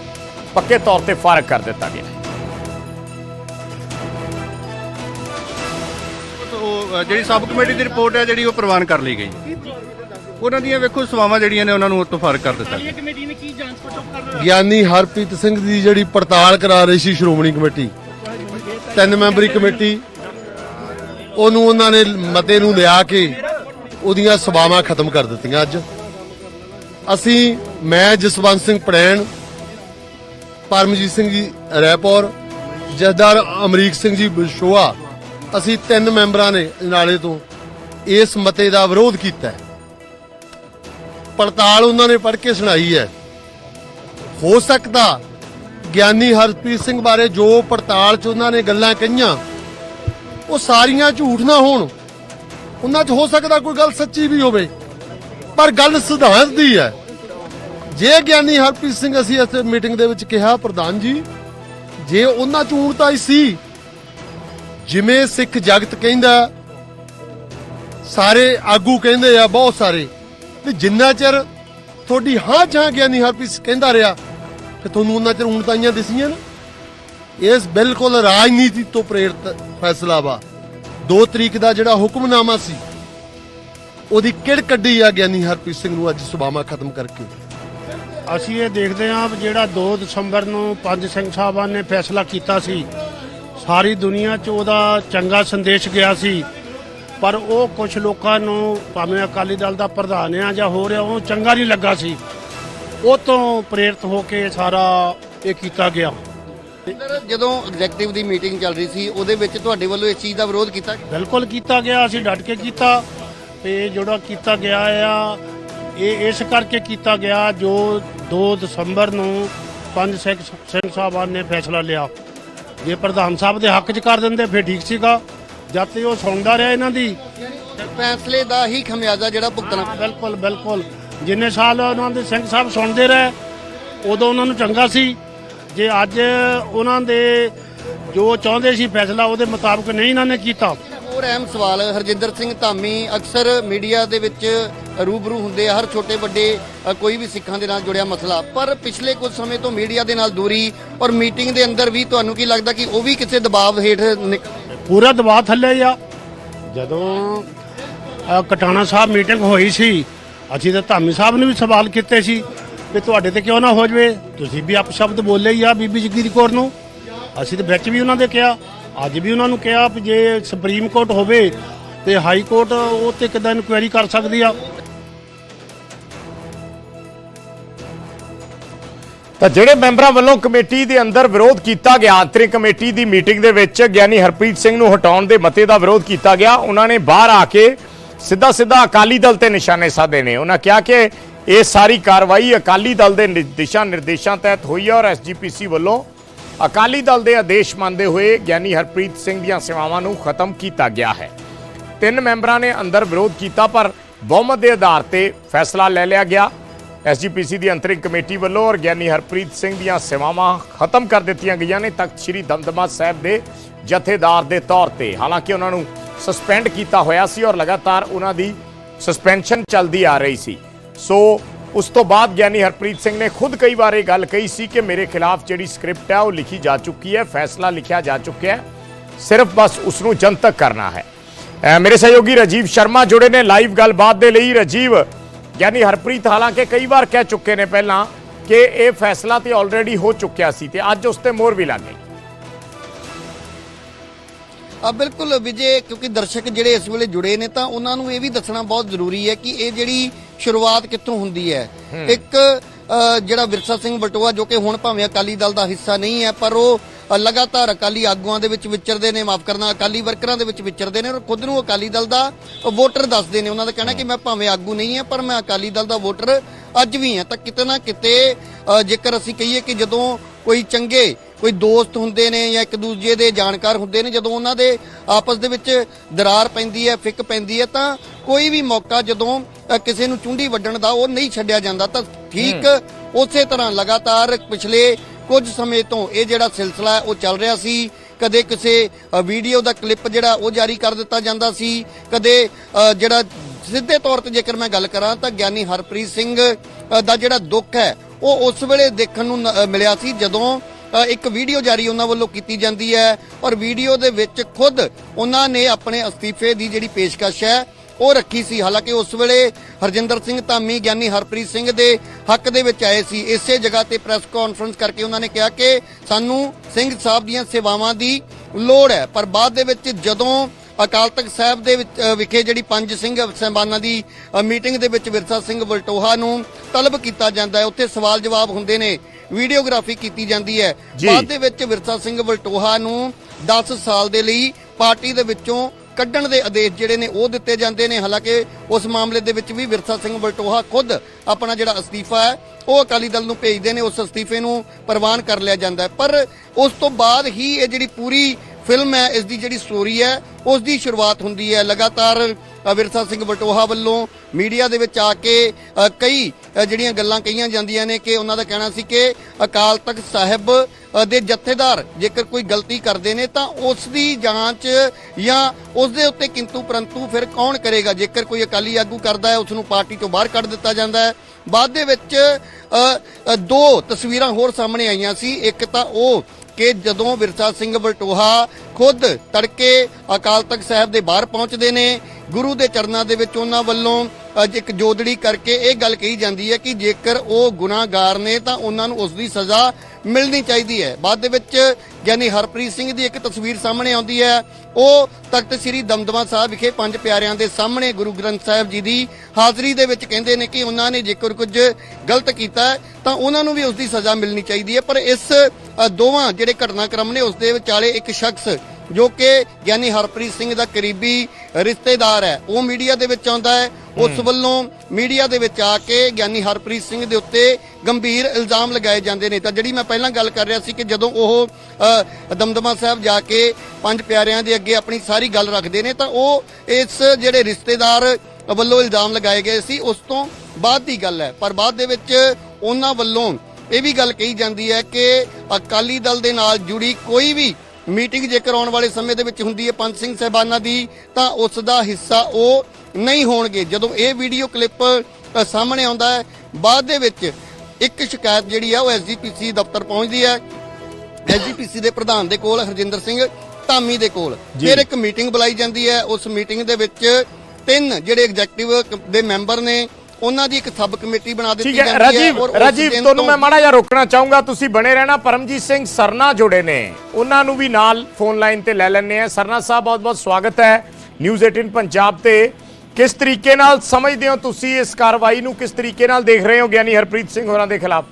ਪੱਕੇ ਤੌਰ ਤੇ ਫਾਰਗ ਕਰ ਦਿੱਤਾ ਗਿਆ ਹੈ।
ਅ, ਜਿਹੜੀ ਸਬ ਕਮੇਟੀ ਦੀ ਰਿਪੋਰਟ ਹੈ ਜਿਹੜੀ ਉਹ ਪ੍ਰਵਾਨ ਕਰ ਲਈ ਗਈ। ਉਹਨਾਂ ਦੀਆਂ ਵੇਖੋ ਸਵਾਵਾਂ ਜਿਹੜੀਆਂ ਨੇ ਉਹਨਾਂ ਨੂੰ ਉਹ ਤੋਂ ਫ਼ਰਕ ਕਰ ਦਿੱਤਾ। ਗਿਆ।
ਕਮੇਟੀ ਨੇ ਕੀ ਜਾਂਚ ਪੜਤਾਲ ਕਰ ਰਹੀ
ਗਿਆਨੀ ਹਰਪ੍ਰੀਤ ਸਿੰਘ ਦੀ ਜਿਹੜੀ ਪੜਤਾਲ ਕਰਾ ਰਹੀ ਸੀ ਸ਼੍ਰੋਮਣੀ ਕਮੇਟੀ ਤਿੰਨ ਮੈਂਬਰੀ ਕਮੇਟੀ ਉਹਨੂੰ ਉਹਨਾਂ ਨੇ ਮਤੇ ਨੂੰ ਲਿਆ ਕੇ ਉਹਦੀਆਂ ਸਭਾਵਾਂ ਖਤਮ ਕਰ ਦਿੱਤੀਆਂ ਅੱਜ। ਅਸੀਂ ਮੈਂ ਜਸਵੰਤ ਸਿੰਘ ਪੜੈਣ ਪਰਮਜੀਤ ਸਿੰਘ ਜੀ ਰੈਪੌਰ ਜਥੇਦਾਰ ਅਮਰੀਕ ਸਿੰਘ ਜੀ ਬਿਸ਼ੋਆ ਅਸੀਂ ਤਿੰਨ ਮੈਂਬਰਾਂ ਨੇ ਨਾਲੇ ਤੋਂ ਇਸ ਮਤੇ ਦਾ ਵਿਰੋਧ ਕੀਤਾ ਹੈ। ਪੜਤਾਲ ਉਹਨਾਂ ਨੇ ਪੜ੍ਹ ਕੇ ਸੁਣਾਈ ਹੈ। ਹੋ ਸਕਦਾ ਗਿਆਨੀ ਹਰਪ੍ਰੀਤ ਸਿੰਘ ਬਾਰੇ ਜੋ ਪੜਤਾਲ 'ਚ ਉਹਨਾਂ ਨੇ ਗੱਲਾਂ ਕਹੀਆਂ, ਉਹ ਸਾਰੀਆਂ ਝੂਠ ਨਾ ਹੋਣ। ਉਹਨਾਂ 'ਚ ਹੋ ਸਕਦਾ ਕੋਈ ਗੱਲ ਸੱਚੀ ਵੀ ਹੋਵੇ, ਪਰ ਗੱਲ ਸਿਧਾਂਤ ਦੀ ਹੈ। ਜੇ ਗਿਆਨੀ ਹਰਪ੍ਰੀਤ ਸਿੰਘ ਅਸੀਂ ਇਸ ਮੀਟਿੰਗ ਦੇ ਵਿੱਚ ਕਿਹਾ, ਪ੍ਰਧਾਨ ਜੀ, ਜੇ ਉਹਨਾਂ 'ਚ ਊਣਤਾ ਹੀ ਸੀ ਜਿਵੇਂ ਸਿੱਖ ਜਗਤ ਕਹਿੰਦਾ, ਸਾਰੇ ਆਗੂ ਕਹਿੰਦੇ ਆ, ਬਹੁਤ ਸਾਰੇ। ਵੀ ਜਿੰਨਾ ਚਿਰ ਤੁਹਾਡੀ ਹਾਂ ਜਾਂ ਗਿਆਨੀ ਹਰਪ੍ਰੀਤ ਕਹਿੰਦਾ ਰਿਹਾ ਤੇ ਤੁਹਾਨੂੰ ਉਹਨਾਂ ਚਿਰ ਊਣਤਾਈਆਂ ਦਿਸੀਆਂ ਨਾ। ਇਸ ਬਿਲਕੁਲ ਰਾਜਨੀਤੀ ਤੋਂ ਪ੍ਰੇਰਿਤ ਫੈਸਲਾ ਵਾ। 2 ਤਰੀਕ ਦਾ ਜਿਹੜਾ ਹੁਕਮਨਾਮਾ ਸੀ, ਉਹਦੀ ਕਿੜ ਕੱਢੀ ਆ ਗਿਆਨੀ ਹਰਪ੍ਰੀਤ ਸਿੰਘ ਨੂੰ ਅੱਜ ਸੁਬਾਮਾ ਖਤਮ ਕਰਕੇ।
ਅਸੀਂ ਇਹ ਦੇਖਦੇ ਹਾਂ ਜਿਹੜਾ 2 ਦਸੰਬਰ ਨੂੰ ਪੰਜ ਸਿੰਘ ਸਾਹਿਬਾਨ ਨੇ ਫੈਸਲਾ ਕੀਤਾ ਸੀ ਸਾਰੀ ਦੁਨੀਆ 'ਚ ਉਹਦਾ ਚੰਗਾ ਸੰਦੇਸ਼ ਗਿਆ ਸੀ। ਪਰ ਉਹ ਕੁਝ ਲੋਕਾਂ ਨੂੰ ਭਾਵੇਂ ਅਕਾਲੀ ਦਲ ਦਾ ਪ੍ਰਧਾਨ ਆ ਜਾਂ ਹੋ ਰਿਹਾ ਉਹ ਚੰਗਾ ਨਹੀਂ ਲੱਗਾ ਸੀ। ਉਹ ਤੋਂ ਪ੍ਰੇਰਿਤ ਹੋ ਕੇ ਸਾਰਾ ਇਹ ਕੀਤਾ ਗਿਆ।
ਸਰ ਜਦੋਂ ਐਗਜ਼ੈਕਟਿਵ ਦੀ ਮੀਟਿੰਗ ਚੱਲ ਰਹੀ ਸੀ ਉਹਦੇ ਵਿੱਚ ਤੁਹਾਡੇ ਵੱਲੋਂ ਇਸ ਚੀਜ਼ ਦਾ ਵਿਰੋਧ ਕੀਤਾ ਗਿਆ?
ਬਿਲਕੁਲ ਕੀਤਾ ਗਿਆ ਅਸੀਂ ਡਟ ਕੇ ਕੀਤਾ। ਤੇ ਜਿਹੜਾ ਕੀਤਾ ਗਿਆ ਆ ਇਹ ਇਸ ਕਰਕੇ ਕੀਤਾ ਗਿਆ ਜੋ 2 ਦਸੰਬਰ ਨੂੰ ਪੰਜ ਸਿੰਘ ਸਿੰਘ ਸਾਹਿਬਾਨ ਨੇ ਫੈਸਲਾ ਲਿਆ। ਜੇ ਪ੍ਰਧਾਨ ਸਾਹਿਬ ਦੇ ਹੱਕ 'ਚ ਕਰ ਦਿੰਦੇ ਫਿਰ ਠੀਕ ਸੀਗਾ। ਜਦ ਤੇ ਉਹ ਸੁਣਦਾ ਰਿਹਾ ਇਹਨਾਂ ਦੀ।
ਫੈਸਲੇ ਦਾ ਹੀ ਖਮਿਆਜ਼ਾ ਜਿਹੜਾ ਭੁਗਤਣਾ।
ਬਿਲਕੁਲ ਬਿਲਕੁਲ। ਜਿੰਨੇ ਸਾਲ ਉਹਨਾਂ ਦੇ ਸਿੰਘ ਸਾਹਿਬ ਸੁਣਦੇ ਰਹੇ ਉਦੋਂ ਉਹਨਾਂ ਨੂੰ ਚੰਗਾ ਸੀ। ਜੇ ਅੱਜ ਉਹਨਾਂ ਦੇ ਜੋ ਚਾਹੁੰਦੇ ਸੀ ਫੈਸਲਾ ਉਹਦੇ ਮੁਤਾਬਕ ਨਹੀਂ ਇਹਨਾਂ ਨੇ ਕੀਤਾ।
ਹੋਰ ਅਹਿਮ ਸਵਾਲ ਹਰਜਿੰਦਰ ਸਿੰਘ ਧਾਮੀ ਅਕਸਰ ਮੀਡੀਆ ਦੇ ਵਿੱਚ ਰੂਬਰੂ ਹੁੰਦੇ ਆ, ਹਰ ਛੋਟੇ ਵੱਡੇ ਕੋਈ ਵੀ ਸਿੱਖਾਂ ਦੇ ਨਾਲ ਜੁੜਿਆ ਮਸਲਾ। ਪਰ ਪਿਛਲੇ ਕੁਝ ਸਮੇਂ ਤੋਂ ਮੀਡੀਆ ਦੇ ਨਾਲ ਦੂਰੀ ਔਰ ਮੀਟਿੰਗ ਦੇ ਅੰਦਰ ਵੀ ਤੁਹਾਨੂੰ ਕੀ ਲੱਗਦਾ ਕਿ ਉਹ ਵੀ ਕਿਸੇ ਦਬਾਅ ਹੇਠ ਨਿਕ-
ਪੂਰਾ ਦਬਾਅ ਥੱਲੇ ਆ। ਜਦੋਂ ਕਟਾਣਾ ਸਾਹਿਬ ਮੀਟਿੰਗ ਹੋਈ ਸੀ, ਅਸੀਂ ਤਾਂ ਧਾਮੀ ਸਾਹਿਬ ਨੇ ਵੀ ਸਵਾਲ ਕੀਤੇ ਸੀ ਵੀ ਤੁਹਾਡੇ ਤੇ ਕਿਉਂ ਨਾ ਹੋ ਜਵੇ। ਤੁਸੀਂ ਵੀ ਅਪਸ਼ਬਦ ਬੋਲੇ ਹੀ ਆ ਬੀਬੀ ਜਗੀਰ ਕੌਰ ਨੂੰ। ਅਸੀਂ ਤਾਂ ਵਿੱਚ ਵੀ ਉਹਨਾਂ ਦੇ ਕਿਹਾ, ਅੱਜ ਵੀ ਉਹਨਾਂ ਨੂੰ ਕਿਹਾ ਵੀ ਜੇ ਸੁਪਰੀਮ ਕੋਰਟ ਹੋਵੇ ਤੇ ਹਾਈ ਕੋਰਟ ਉਹ ਤੇ ਕਿਦਾਂ ਇਨਕੁਆਇਰੀ ਕਰ ਸਕਦੀ ਆ।
ਤਾਂ ਜਿਹੜੇ ਮੈਂਬਰਾਂ ਵੱਲੋਂ ਕਮੇਟੀ ਦੇ ਅੰਦਰ ਵਿਰੋਧ ਕੀਤਾ ਗਿਆ ਅੰਤਰਿਮ ਕਮੇਟੀ ਦੀ ਮੀਟਿੰਗ ਦੇ ਵਿੱਚ ਗਿਆਨੀ ਹਰਪ੍ਰੀਤ ਸਿੰਘ ਨੂੰ ਹਟਾਉਣ ਦੇ ਮਤੇ ਦਾ ਵਿਰੋਧ ਕੀਤਾ ਗਿਆ। ਉਹਨਾਂ ਨੇ ਬਾਹਰ ਆ ਕੇ ਸਿੱਧਾ ਸਿੱਧਾ ਅਕਾਲੀ ਦਲ ਤੇ ਨਿਸ਼ਾਨੇ ਸਾਧੇ ਨੇ। ਉਹਨਾਂ ਕਿਹਾ ਕਿ ਇਹ ਸਾਰੀ ਕਾਰਵਾਈ ਅਕਾਲੀ ਦਲ ਦੇ ਨਿ- ਦਿਸ਼ਾ ਨਿਰਦੇਸ਼ਾਂ ਤਹਿਤ ਹੋਈ ਹੈ ਔਰ ਐਸਜੀਪੀਸੀ ਵੱਲੋਂ ਅਕਾਲੀ ਦਲ ਦੇ ਆਦੇਸ਼ ਮੰਨਦੇ ਹੋਏ ਗਿਆਨੀ ਹਰਪ੍ਰੀਤ ਸਿੰਘ ਦੀਆਂ ਸੇਵਾਵਾਂ ਨੂੰ ਖਤਮ ਕੀਤਾ ਗਿਆ ਹੈ। ਤਿੰਨ ਮੈਂਬਰਾਂ ਨੇ ਅੰਦਰ ਵਿਰੋਧ ਕੀਤਾ, ਪਰ ਬਹੁਮਤ ਦੇ ਆਧਾਰ ਤੇ ਫੈਸਲਾ ਲੈ ਲਿਆ ਗਿਆ। ਐਸਜੀਪੀਸੀ ਦੀ ਅੰਤਰਿਮ ਕਮੇਟੀ ਵੱਲੋਂ ਔਰ ਗਿਆਨੀ ਹਰਪ੍ਰੀਤ ਸਿੰਘ ਦੀਆਂ ਸੇਵਾਵਾਂ ਖਤਮ ਕਰ ਦਿੱਤੀਆਂ ਗਈਆਂ ਨੇ ਤਖਤ ਸ੍ਰੀ ਦਮਦਮਾ ਸਾਹਿਬ ਦੇ ਜਥੇਦਾਰ ਦੇ ਤੌਰ ਤੇ। ਹਾਲਾਂਕਿ ਉਹਨਾਂ ਨੂੰ ਸਸਪੈਂਡ ਕੀਤਾ ਹੋਇਆ ਸੀ ਔਰ ਲਗਾਤਾਰ ਉਹਨਾਂ ਦੀ ਸਸਪੈਂਸ਼ਨ ਚੱਲਦੀ ਆ ਰਹੀ ਸੀ। ਸੋ ਉਸ ਤੋਂ ਬਾਅਦ ਗਿਆਨੀ ਹਰਪ੍ਰੀਤ ਸਿੰਘ ਨੇ ਖੁਦ ਕਈ ਵਾਰ ਇਹ ਗੱਲ ਕਹੀ ਸੀ ਕਿ ਮੇਰੇ ਖਿਲਾਫ ਜਿਹੜੀ ਸਕ੍ਰਿਪਟ ਹੈ ਉਹ ਲਿਖੀ ਜਾ ਚੁੱਕੀ ਹੈ, ਫੈਸਲਾ ਲਿਖਿਆ ਜਾ ਚੁੱਕਿਆ ਹੈ। ਸਿਰਫ ਬਸ ਉਸ ਨੂੰ ਜਨਤਕ ਕਰਨਾ ਹੈ। ਮੇਰੇ ਸਹਿਯੋਗੀ ਰਾਜੀਵ ਸ਼ਰਮਾ ਜੁੜੇ ਨੇ ਲਾਈਵ ਗੱਲਬਾਤ ਦੇ ਲਈ। ਰਾਜੀਵ ਯਾਨੀ ਹਰਪ੍ਰੀਤ ਹਾਲਾਂਕਿ ਕਈ ਵਾਰ ਕਹਿ ਚੁੱਕੇ ਨੇ ਪਹਿਲਾਂ ਕਿ ਇਹ ਫੈਸਲਾ ਤੇ ਆਲਰੇਡੀ ਹੋ ਚੁੱਕਿਆ ਸੀ ਤੇ ਅੱਜ ਉਸ ਤੇ ਮੋਹਰ ਵੀ ਲੱਗ। ਗਈ
ਆ ਬਿਲਕੁਲ ਵਿਜੇ ਕਿਉਂਕਿ ਦਰਸ਼ਕ ਜਿਹੜੇ ਇਸ ਵੇਲੇ ਜੁੜੇ ਨੇ ਤਾਂ ਉਹਨਾਂ ਨੂੰ ਇਹ ਵੀ ਦੱਸਣਾ ਬਹੁਤ ਜ਼ਰੂਰੀ ਹੈ ਕਿ ਇਹ ਜਿਹੜੀ ਸ਼ੁਰੂਆਤ ਕਿੱਥੋਂ ਹੁੰਦੀ ਹੈ। ਇੱਕ ਜਿਹੜਾ ਵਿਰਸਾ ਸਿੰਘ ਬਟੋਆ ਜੋ ਕਿ ਹੁਣ ਭਾਵੇਂ ਅਕਾਲੀ ਦਲ ਦਾ ਹਿੱਸਾ ਨਹੀਂ ਹੈ ਪਰ ਉਹ ਲਗਾਤਾਰ ਅਕਾਲੀ ਆਗੂਆਂ ਦੇ ਵਿੱਚ ਵਿਚਰਦੇ ਨੇ ਮਾਫ ਕਰਨਾ ਅਕਾਲੀ ਵਰਕਰਾਂ ਦੇ ਵਿੱਚ ਵਿਚਰਦੇ ਨੇ ਔਰ ਖੁਦ ਨੂੰ ਅਕਾਲੀ ਦਲ ਦਾ ਵੋਟਰ ਦੱਸਦੇ ਨੇ। ਉਹਨਾਂ ਦਾ ਕਹਿਣਾ ਕਿ ਮੈਂ ਭਾਵੇਂ ਆਗੂ ਨਹੀਂ ਹਾਂ ਪਰ ਮੈਂ ਅਕਾਲੀ ਦਲ ਦਾ ਵੋਟਰ ਅੱਜ ਵੀ ਹਾਂ। ਤਾਂ ਕਿਤੇ ਨਾ ਕਿਤੇ ਜੇਕਰ ਅਸੀਂ ਕਹੀਏ ਕਿ ਜਦੋਂ ਕੋਈ ਚੰਗੇ ਕੋਈ ਦੋਸਤ ਹੁੰਦੇ ਨੇ ਜਾਂ ਇੱਕ ਦੂਜੇ ਦੇ ਜਾਣਕਾਰ ਹੁੰਦੇ ਨੇ ਜਦੋਂ ਉਹਨਾਂ ਦੇ ਆਪਸ ਦੇ ਵਿੱਚ ਦਰਾਰ ਪੈਂਦੀ ਹੈ ਫਿੱਕ ਪੈਂਦੀ ਹੈ ਤਾਂ ਕੋਈ ਵੀ ਮੌਕਾ ਜਦੋਂ ਕਿਸੇ ਨੂੰ ਚੁੰਡੀ ਵੱਢਣ ਦਾ ਉਹ ਨਹੀਂ ਛੱਡਿਆ ਜਾਂਦਾ ਤਾਂ ਠੀਕ ਉਸੇ ਤਰ੍ਹਾਂ ਲਗਾਤਾਰ ਪਿਛਲੇ ਕੁਝ ਸਮੇਂ ਤੋਂ ਇਹ ਜਿਹੜਾ ਸਿਲਸਿਲਾ ਉਹ ਚੱਲ ਰਿਹਾ ਸੀ। ਕਦੇ ਕਿਸੇ ਵੀਡੀਓ ਦਾ ਕਲਿੱਪ ਜਿਹੜਾ, ਉਹ ਜਾਰੀ ਕਰ ਦਿੱਤਾ ਜਾਂਦਾ ਸੀ। ਕਦੇ ਜਿਹੜਾ ਸਿੱਧੇ ਤੌਰ ਤੇ ਜੇਕਰ ਮੈਂ ਗੱਲ ਕਰਾਂ, ਤਾਂ ਗਿਆਨੀ ਹਰਪ੍ਰੀਤ ਸਿੰਘ ਦਾ ਜਿਹੜਾ ਦੁੱਖ ਹੈ, ਉਹ ਉਸ ਵੇਲੇ ਦੇਖਣ ਨੂੰ ਮਿਲਿਆ ਸੀ, ਜਦੋਂ ਇੱਕ ਵੀਡੀਓ ਜਾਰੀ ਉਹਨਾਂ ਵੱਲੋਂ ਕੀਤੀ ਜਾਂਦੀ ਹੈ। ਔਰ ਵੀਡੀਓ ਦੇ ਵਿੱਚ ਖੁਦ ਉਹਨਾਂ ਨੇ ਆਪਣੇ ਅਸਤੀਫੇ ਦੀ ਜਿਹੜੀ ਪੇਸ਼ਕਸ਼ ਹੈ ਉਹ ਰੱਖੀ ਸੀ? ਹਾਲਾਂਕਿ ਉਸ ਵੇਲੇ ਹਰਜਿੰਦਰ ਸਿੰਘ ਧਾਮੀ ਗਿਆਨੀ ਹਰਪ੍ਰੀਤ ਸਿੰਘ ਦੇ ਹੱਕ ਦੇ ਵਿੱਚ ਆਏ ਸੀ। ਇਸੇ ਜਗ੍ਹਾ ਤੇ ਪ੍ਰੈਸ ਕਾਨਫਰੰਸ ਕਰਕੇ ਉਹਨਾਂ ਨੇ ਕਿਹਾ ਕਿ ਸਾਨੂੰ ਸਿੰਘ ਸਾਹਿਬ ਦੀਆਂ ਸੇਵਾਵਾਂ ਦੀ ਲੋੜ ਹੈ। ਪਰ ਬਾਅਦ ਦੇ ਵਿੱਚ ਜਦੋਂ ਅਕਾਲ ਤਖਤ ਸਾਹਿਬ ਦੇ ਵਿੱਚ ਵਿਖੇ ਜਿਹੜੀ ਪੰਜ ਸਿੰਘ ਸਹਿਬਾਨਾਂ ਦੀ ਮੀਟਿੰਗ ਦੇ ਵਿੱਚ ਵਿਰਸਾ ਸਿੰਘ ਵਲਟੋਹਾ ਨੂੰ ਤਲਬ ਕੀਤਾ ਜਾਂਦਾ ਹੈ ਉੱਥੇ ਸਵਾਲ ਜਵਾਬ ਹੁੰਦੇ ਨੇ। ਵੀਡੀਓਗ੍ਰਾਫੀ ਕੀਤੀ ਜਾਂਦੀ ਹੈ। ਬਾਅਦ ਦੇ ਵਿੱਚ ਵਿਰਸਾ ਸਿੰਘ ਵਲਟੋਹਾ ਨੂੰ 10 ਸਾਲ ਦੇ ਲਈ ਪਾਰਟੀ ਦੇ ਵਿੱਚੋਂ ਕੱਢਣ ਦੇ ਆਦੇਸ਼ ਜਿਹੜੇ ਨੇ ਉਹ ਦਿੱਤੇ ਜਾਂਦੇ ਨੇ। ਹਾਲਾਂਕਿ ਉਸ ਮਾਮਲੇ ਦੇ ਵਿੱਚ ਵੀ ਵਿਰਸਾ ਸਿੰਘ ਵਲਟੋਹਾ ਖੁਦ ਆਪਣਾ ਜਿਹੜਾ ਅਸਤੀਫਾ ਹੈ, ਉਹ ਅਕਾਲੀ ਦਲ ਨੂੰ ਭੇਜਦੇ ਨੇ, ਉਸ ਅਸਤੀਫੇ ਨੂੰ ਪ੍ਰਵਾਨ ਕਰ ਲਿਆ ਜਾਂਦਾ ਪਰ ਉਸ ਤੋਂ ਬਾਅਦ ਹੀ ਇਹ ਜਿਹੜੀ ਪੂਰੀ ਫਿਲਮ ਹੈ, ਇਸ ਦੀ ਜਿਹੜੀ ਸਟੋਰੀ ਹੈ, ਉਸ ਦੀ ਸ਼ੁਰੂਆਤ ਹੁੰਦੀ ਹੈ। ਲਗਾਤਾਰ ਵਿਰਸਾ ਸਿੰਘ ਬਟੋਹਾ ਵੱਲੋਂ ਮੀਡੀਆ ਦੇ ਵਿੱਚ ਆ ਕੇ ਕਈ ਜਿਹੜੀਆਂ ਗੱਲਾਂ ਕਹੀਆਂ ਜਾਂਦੀਆਂ ਨੇ ਕਿ ਉਹਨਾਂ ਦਾ ਕਹਿਣਾ ਸੀ ਕਿ ਅਕਾਲ ਤਖਤ ਸਾਹਿਬ ਦੇ ਜਥੇਦਾਰ ਜੇਕਰ ਕੋਈ ਗਲਤੀ ਕਰਦੇ ਨੇ ਤਾਂ ਉਸ ਦੀ ਜਾਂਚ ਜਾਂ ਉਸ ਦੇ ਉੱਤੇ ਕਿੰਤੂ ਪਰੰਤੂ ਫਿਰ ਕੌਣ ਕਰੇਗਾ? ਜੇਕਰ ਕੋਈ ਅਕਾਲੀ ਆਗੂ ਕਰਦਾ ਹੈ ਉਸ ਨੂੰ ਪਾਰਟੀ ਤੋਂ ਬਾਹਰ ਕੱਢ ਦਿੱਤਾ ਜਾਂਦਾ ਹੈ। ਬਾਅਦ ਦੇ ਵਿੱਚ ਦੋ ਤਸਵੀਰਾਂ ਹੋਰ ਸਾਹਮਣੇ ਆਈਆਂ ਸੀ। ਇੱਕ ਤਾਂ ਉਹ ਕਿ ਜਦੋਂ ਵਿਰਸਾ ਸਿੰਘ ਬਲਟੋਹਾ ਖੁਦ ਤੜਕੇ ਅਕਾਲ ਤਖਤ ਸਾਹਿਬ ਦੇ ਬਾਹਰ ਪਹੁੰਚਦੇ ਨੇ, ਗੁਰੂ ਦੇ ਚਰਨਾਂ ਦੇ ਵਿੱਚ ਉਹਨਾਂ ਵੱਲੋਂ ਅੱਜ ਇੱਕ ਜੋਦੜੀ ਕਰਕੇ ਇਹ ਗੱਲ ਕਹੀ ਜਾਂਦੀ ਹੈ ਕਿ ਜੇਕਰ ਉਹ ਗੁਨਾਹਗਾਰ ਨੇ ਤਾਂ ਉਹਨਾਂ ਨੂੰ ਉਸ ਦੀ ਸਜ਼ਾ ਮਿਲਣੀ ਚਾਹੀਦੀ ਹੈ। ਬਾਅਦ ਦੇ ਵਿੱਚ ਗਿਆਨੀ ਹਰਪ੍ਰੀਤ ਸਿੰਘ ਦੀ ਇੱਕ ਤਸਵੀਰ ਸਾਹਮਣੇ ਆਉਂਦੀ ਹੈ। ਉਹ ਤਖਤ ਸ੍ਰੀ ਦਮਦਮਾ ਸਾਹਿਬ ਵਿਖੇ ਪੰਜ ਪਿਆਰਿਆਂ ਦੇ ਸਾਹਮਣੇ ਗੁਰੂ ਗ੍ਰੰਥ ਸਾਹਿਬ ਜੀ ਦੀ ਹਾਜ਼ਰੀ ਦੇ ਵਿੱਚ ਕਹਿੰਦੇ ਨੇ ਕਿ ਉਹਨਾਂ ਨੇ ਜੇਕਰ ਕੁਝ ਗਲਤ ਕੀਤਾ ਤਾਂ ਉਹਨਾਂ ਨੂੰ ਵੀ ਉਸ ਦੀ ਸਜ਼ਾ ਮਿਲਣੀ ਚਾਹੀਦੀ ਹੈ। ਪਰ ਇਸ ਦੋਵਾਂ ਜਿਹੜੇ ਘਟਨਾਕ੍ਰਮ ਨੇ, ਉਸ ਦੇ ਵਿਚਾਲੇ ਇੱਕ ਸ਼ਖਸ ਜੋ ਕਿ ਗਿਆਨੀ ਹਰਪ੍ਰੀਤ ਸਿੰਘ ਦਾ ਕਰੀਬੀ ਰਿਸ਼ਤੇਦਾਰ ਹੈ। ਉਹ ਮੀਡੀਆ ਦੇ ਵਿੱਚ ਆਉਂਦਾ ਹੈ। ਉਸ ਵੱਲੋਂ ਮੀਡੀਆ ਦੇ ਵਿੱਚ ਆ ਕੇ ਗਿਆਨੀ ਹਰਪ੍ਰੀਤ ਸਿੰਘ ਦੇ ਉੱਤੇ ਗੰਭੀਰ ਇਲਜ਼ਾਮ ਲਗਾਏ ਜਾਂਦੇ ਨੇ। ਤਾਂ ਜਿਹੜੀ ਮੈਂ ਪਹਿਲਾਂ ਗੱਲ ਕਰ ਰਿਹਾ ਸੀ ਕਿ ਜਦੋਂ ਉਹ ਦਮਦਮਾ ਸਾਹਿਬ ਜਾ ਕੇ ਪੰਜ ਪਿਆਰਿਆਂ ਦੇ ਅੱਗੇ ਆਪਣੀ ਸਾਰੀ ਗੱਲ ਰੱਖਦੇ ਨੇ ਤਾਂ ਉਹ ਇਸ ਜਿਹੜੇ ਰਿਸ਼ਤੇਦਾਰ ਵੱਲੋਂ ਇਲਜ਼ਾਮ ਲਗਾਏ ਗਏ ਸੀ ਉਸ ਤੋਂ ਬਾਅਦ ਦੀ ਗੱਲ ਹੈ। ਪਰ ਬਾਅਦ ਦੇ ਵਿੱਚ ਉਹਨਾਂ ਵੱਲੋਂ ਇਹ ਵੀ ਗੱਲ ਕਹੀ ਜਾਂਦੀ ਹੈ ਕਿ ਅਕਾਲੀ ਦਲ ਦੇ ਨਾਲ ਜੁੜੀ ਕੋਈ ਵੀ ਮੀਟਿੰਗ ਜੇਕਰ ਆਉਣ ਵਾਲੇ ਸਮੇਂ ਦੇ ਵਿੱਚ ਹੁੰਦੀ ਹੈ ਪੰਜ ਸਿੰਘ ਸਹਿਬਾਨਾਂ ਦੀ ਤਾਂ ਉਸ ਦਾ ਹਿੱਸਾ ਉਹ ਨਹੀਂ ਹੋਣਗੇ। ਜਦੋਂ ਇਹ ਵੀਡੀਓ ਕਲਿੱਪ ਸਾਹਮਣੇ ਆਉਂਦਾ ਹੈ ਬਾਅਦ ਦੇ ਵਿੱਚ ਇੱਕ ਸ਼ਿਕਾਇਤ ਜਿਹੜੀ ਆ ਉਹ ਐਸਜੀਪੀਸੀ ਦਫ਼ਤਰ ਪਹੁੰਚਦੀ ਹੈ। ਐਸਜੀਪੀਸੀ ਦੇ ਪ੍ਰਧਾਨ ਦੇ ਕੋਲ ਹਰਜਿੰਦਰ ਸਿੰਘ ਧਾਮੀ ਦੇ ਕੋਲ। ਫਿਰ ਇੱਕ ਮੀਟਿੰਗ ਬੁਲਾਈ ਜਾਂਦੀ ਹੈ। ਉਸ ਮੀਟਿੰਗ ਦੇ ਵਿੱਚ ਤਿੰਨ ਜਿਹੜੇ ਐਗਜ਼ੈਕਟਿਵ ਦੇ ਮੈਂਬਰ ਨੇ ਉਹਨਾਂ ਦੀ ਇੱਕ ਸਬ ਕਮੇਟੀ ਬਣਾ ਦਿੱਤੀ ਜਾਂਦੀ ਹੈ
ਰਾਜੀਵ ਰਾਜੀਵ ਤੁਹਾਨੂੰ ਮੈਂ ਮਾੜਾ ਜਿਹਾ ਰੋਕਣਾ ਚਾਹੂੰਗਾ ਤੁਸੀਂ ਬਣੇ ਰਹਿਣਾ ਪਰਮਜੀਤ ਸਿੰਘ ਸਰਨਾ ਜੁੜੇ ਨੇ। ਉਹਨਾਂ ਨੂੰ ਵੀ ਨਾਲ ਫੋਨ ਲਾਈਨ ਤੇ ਲੈ ਲੈਣੇ ਆ ਸਰਨਾ ਸਾਹਿਬ ਬਹੁਤ-ਬਹੁਤ ਸਵਾਗਤ ਹੈ ਨਿਊਜ਼ 18 ਪੰਜਾਬ ਤੇ। ਕਿਸ ਤਰੀਕੇ ਨਾਲ ਸਮਝਦੇ ਹੋ ਤੁਸੀਂ ਇਸ ਕਾਰਵਾਈ ਨੂੰ? ਕਿਸ ਤਰੀਕੇ ਨਾਲ ਦੇਖ ਰਹੇ ਹੋ ਗਿਆਨੀ ਹਰਪ੍ਰੀਤ ਸਿੰਘ ਹੋਰਾਂ ਦੇ ਖਿਲਾਫ?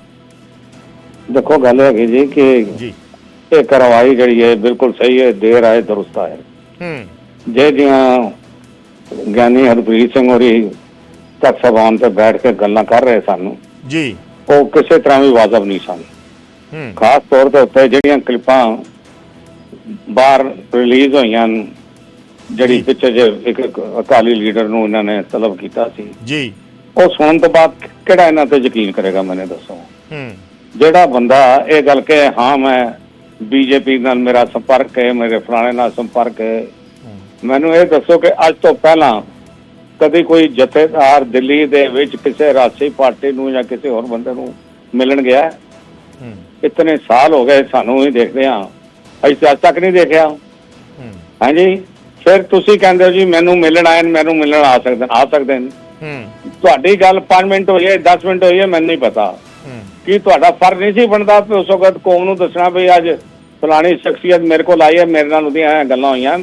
ਦੇਖੋ ਗੱਲ ਹੈਗੀ ਜੀ ਕਿ
ਜੀ।
ਇਹ ਕਾਰਵਾਈ ਜਿਹੜੀ ਹੈ ਬਿਲਕੁਲ ਸਹੀ ਹੈ ਦੇਰ ਆਏ ਦਰੁਸਤ ਹੈ
ਹੂੰ।
ਜੇ ਦੀਆਂ ਗਿਆਨੀ ਹਰਪ੍ਰੀਤ ਸਿੰਘ ਹੋਰੀ ਤੱਕ ਸਭਾਨ ਤੇ ਬੈਠ ਕੇ ਗੱਲਾਂ ਕਰ ਰਹੇ ਸਨ।
ਜੀ।
ਉਹ ਕਿਸੇ ਤਰ੍ਹਾਂ ਵੀ ਵਾਜਬ ਨਹੀਂ ਸਨ।
ਹੂੰ।
ਖਾਸ ਤੌਰ ਤੇ ਉੱਤੇ ਜਿਹੜੀਆਂ ਕਲਿੱਪਾਂ ਬਾਹਰ ਰਿਲੀਜ਼ ਹੋਈਆਂ ਜਿਹੜੀ। ਪਿੱਛੇ ਜੇ ਇੱਕ ਅਕਾਲੀ ਲੀਡਰ ਨੂੰ ਇਹਨਾਂ ਨੇ ਤਲਬ ਕੀਤਾ ਸੀ।
ਜੀ।
ਉਹ ਸੁਣਨ ਤੋਂ ਬਾਅਦ ਕਿਹੜਾ ਇਹਨਾਂ ਤੇ ਯਕੀਨ ਕਰੇਗਾ ਮੈਨੂੰ ਦੱਸੋ?
ਹੂੰ।
ਜਿਹੜਾ ਬੰਦਾ ਇਹ ਗੱਲ ਕਹੇ ਹਾਂ ਮੈਂ ਬੀਜੇਪੀ ਨਾਲ ਮੇਰਾ ਸੰਪਰਕ ਹੈ ਮੇਰੇ ਫਲਾਣੇ ਨਾਲ ਸੰਪਰਕ ਹੈ। ਮੈਨੂੰ ਇਹ ਦੱਸੋ ਕਿ ਅੱਜ ਤੋਂ ਪਹਿਲਾਂ ਕਦੀ ਕੋਈ ਜਥੇਦਾਰ ਦਿੱਲੀ ਦੇ ਵਿੱਚ ਕਿਸੇ ਰਾਸ਼ਟਰੀ ਪਾਰਟੀ ਨੂੰ ਜਾਂ ਕਿਸੇ ਹੋਰ ਬੰਦੇ ਨੂੰ ਮਿਲਣ ਗਿਆ? ਹੈ? ਇਤਨੇ ਸਾਲ ਹੋ ਗਏ ਸਾਨੂੰ ਹੀ ਦੇਖਦੇ ਹਾਂ। ਅਸੀਂ ਅੱਜ ਤੱਕ ਨਹੀਂ ਦੇਖਿਆ।
ਹੂੰ।
ਹਾਂਜੀ? ਫਿਰ ਤੁਸੀਂ ਕਹਿੰਦੇ ਹੋ ਜੀ ਮੈਨੂੰ ਮਿਲਣ ਆਏ ਨੇ ਮੈਨੂੰ ਮਿਲਣ ਆ ਸਕਦੇ ਆ ਸਕਦੇ ਨੇ।
ਹੂੰ।
ਤੁਹਾਡੀ ਗੱਲ 5 ਮਿੰਟ ਹੋਈ ਹੈ 10 ਮਿੰਟ ਹੋਈ ਹੈ ਮੈਨੂੰ ਨਹੀਂ ਪਤਾ। ਕੀ ਤੁਹਾਡਾ ਫਰਜ਼ ਨਹੀਂ ਸੀ ਬਣਦਾ ਉਸ ਵਕਤ ਕੌਮ ਨੂੰ ਦੱਸਣਾ ਵੀ ਅੱਜ ਫਲਾਣੀ ਸ਼ਖਸੀਅਤ ਮੇਰੇ ਕੋਲ ਆਈ ਹੈ ਮੇਰੇ ਨਾਲ ਉਹਦੀਆਂ ਗੱਲਾਂ ਹੋਈਆਂ।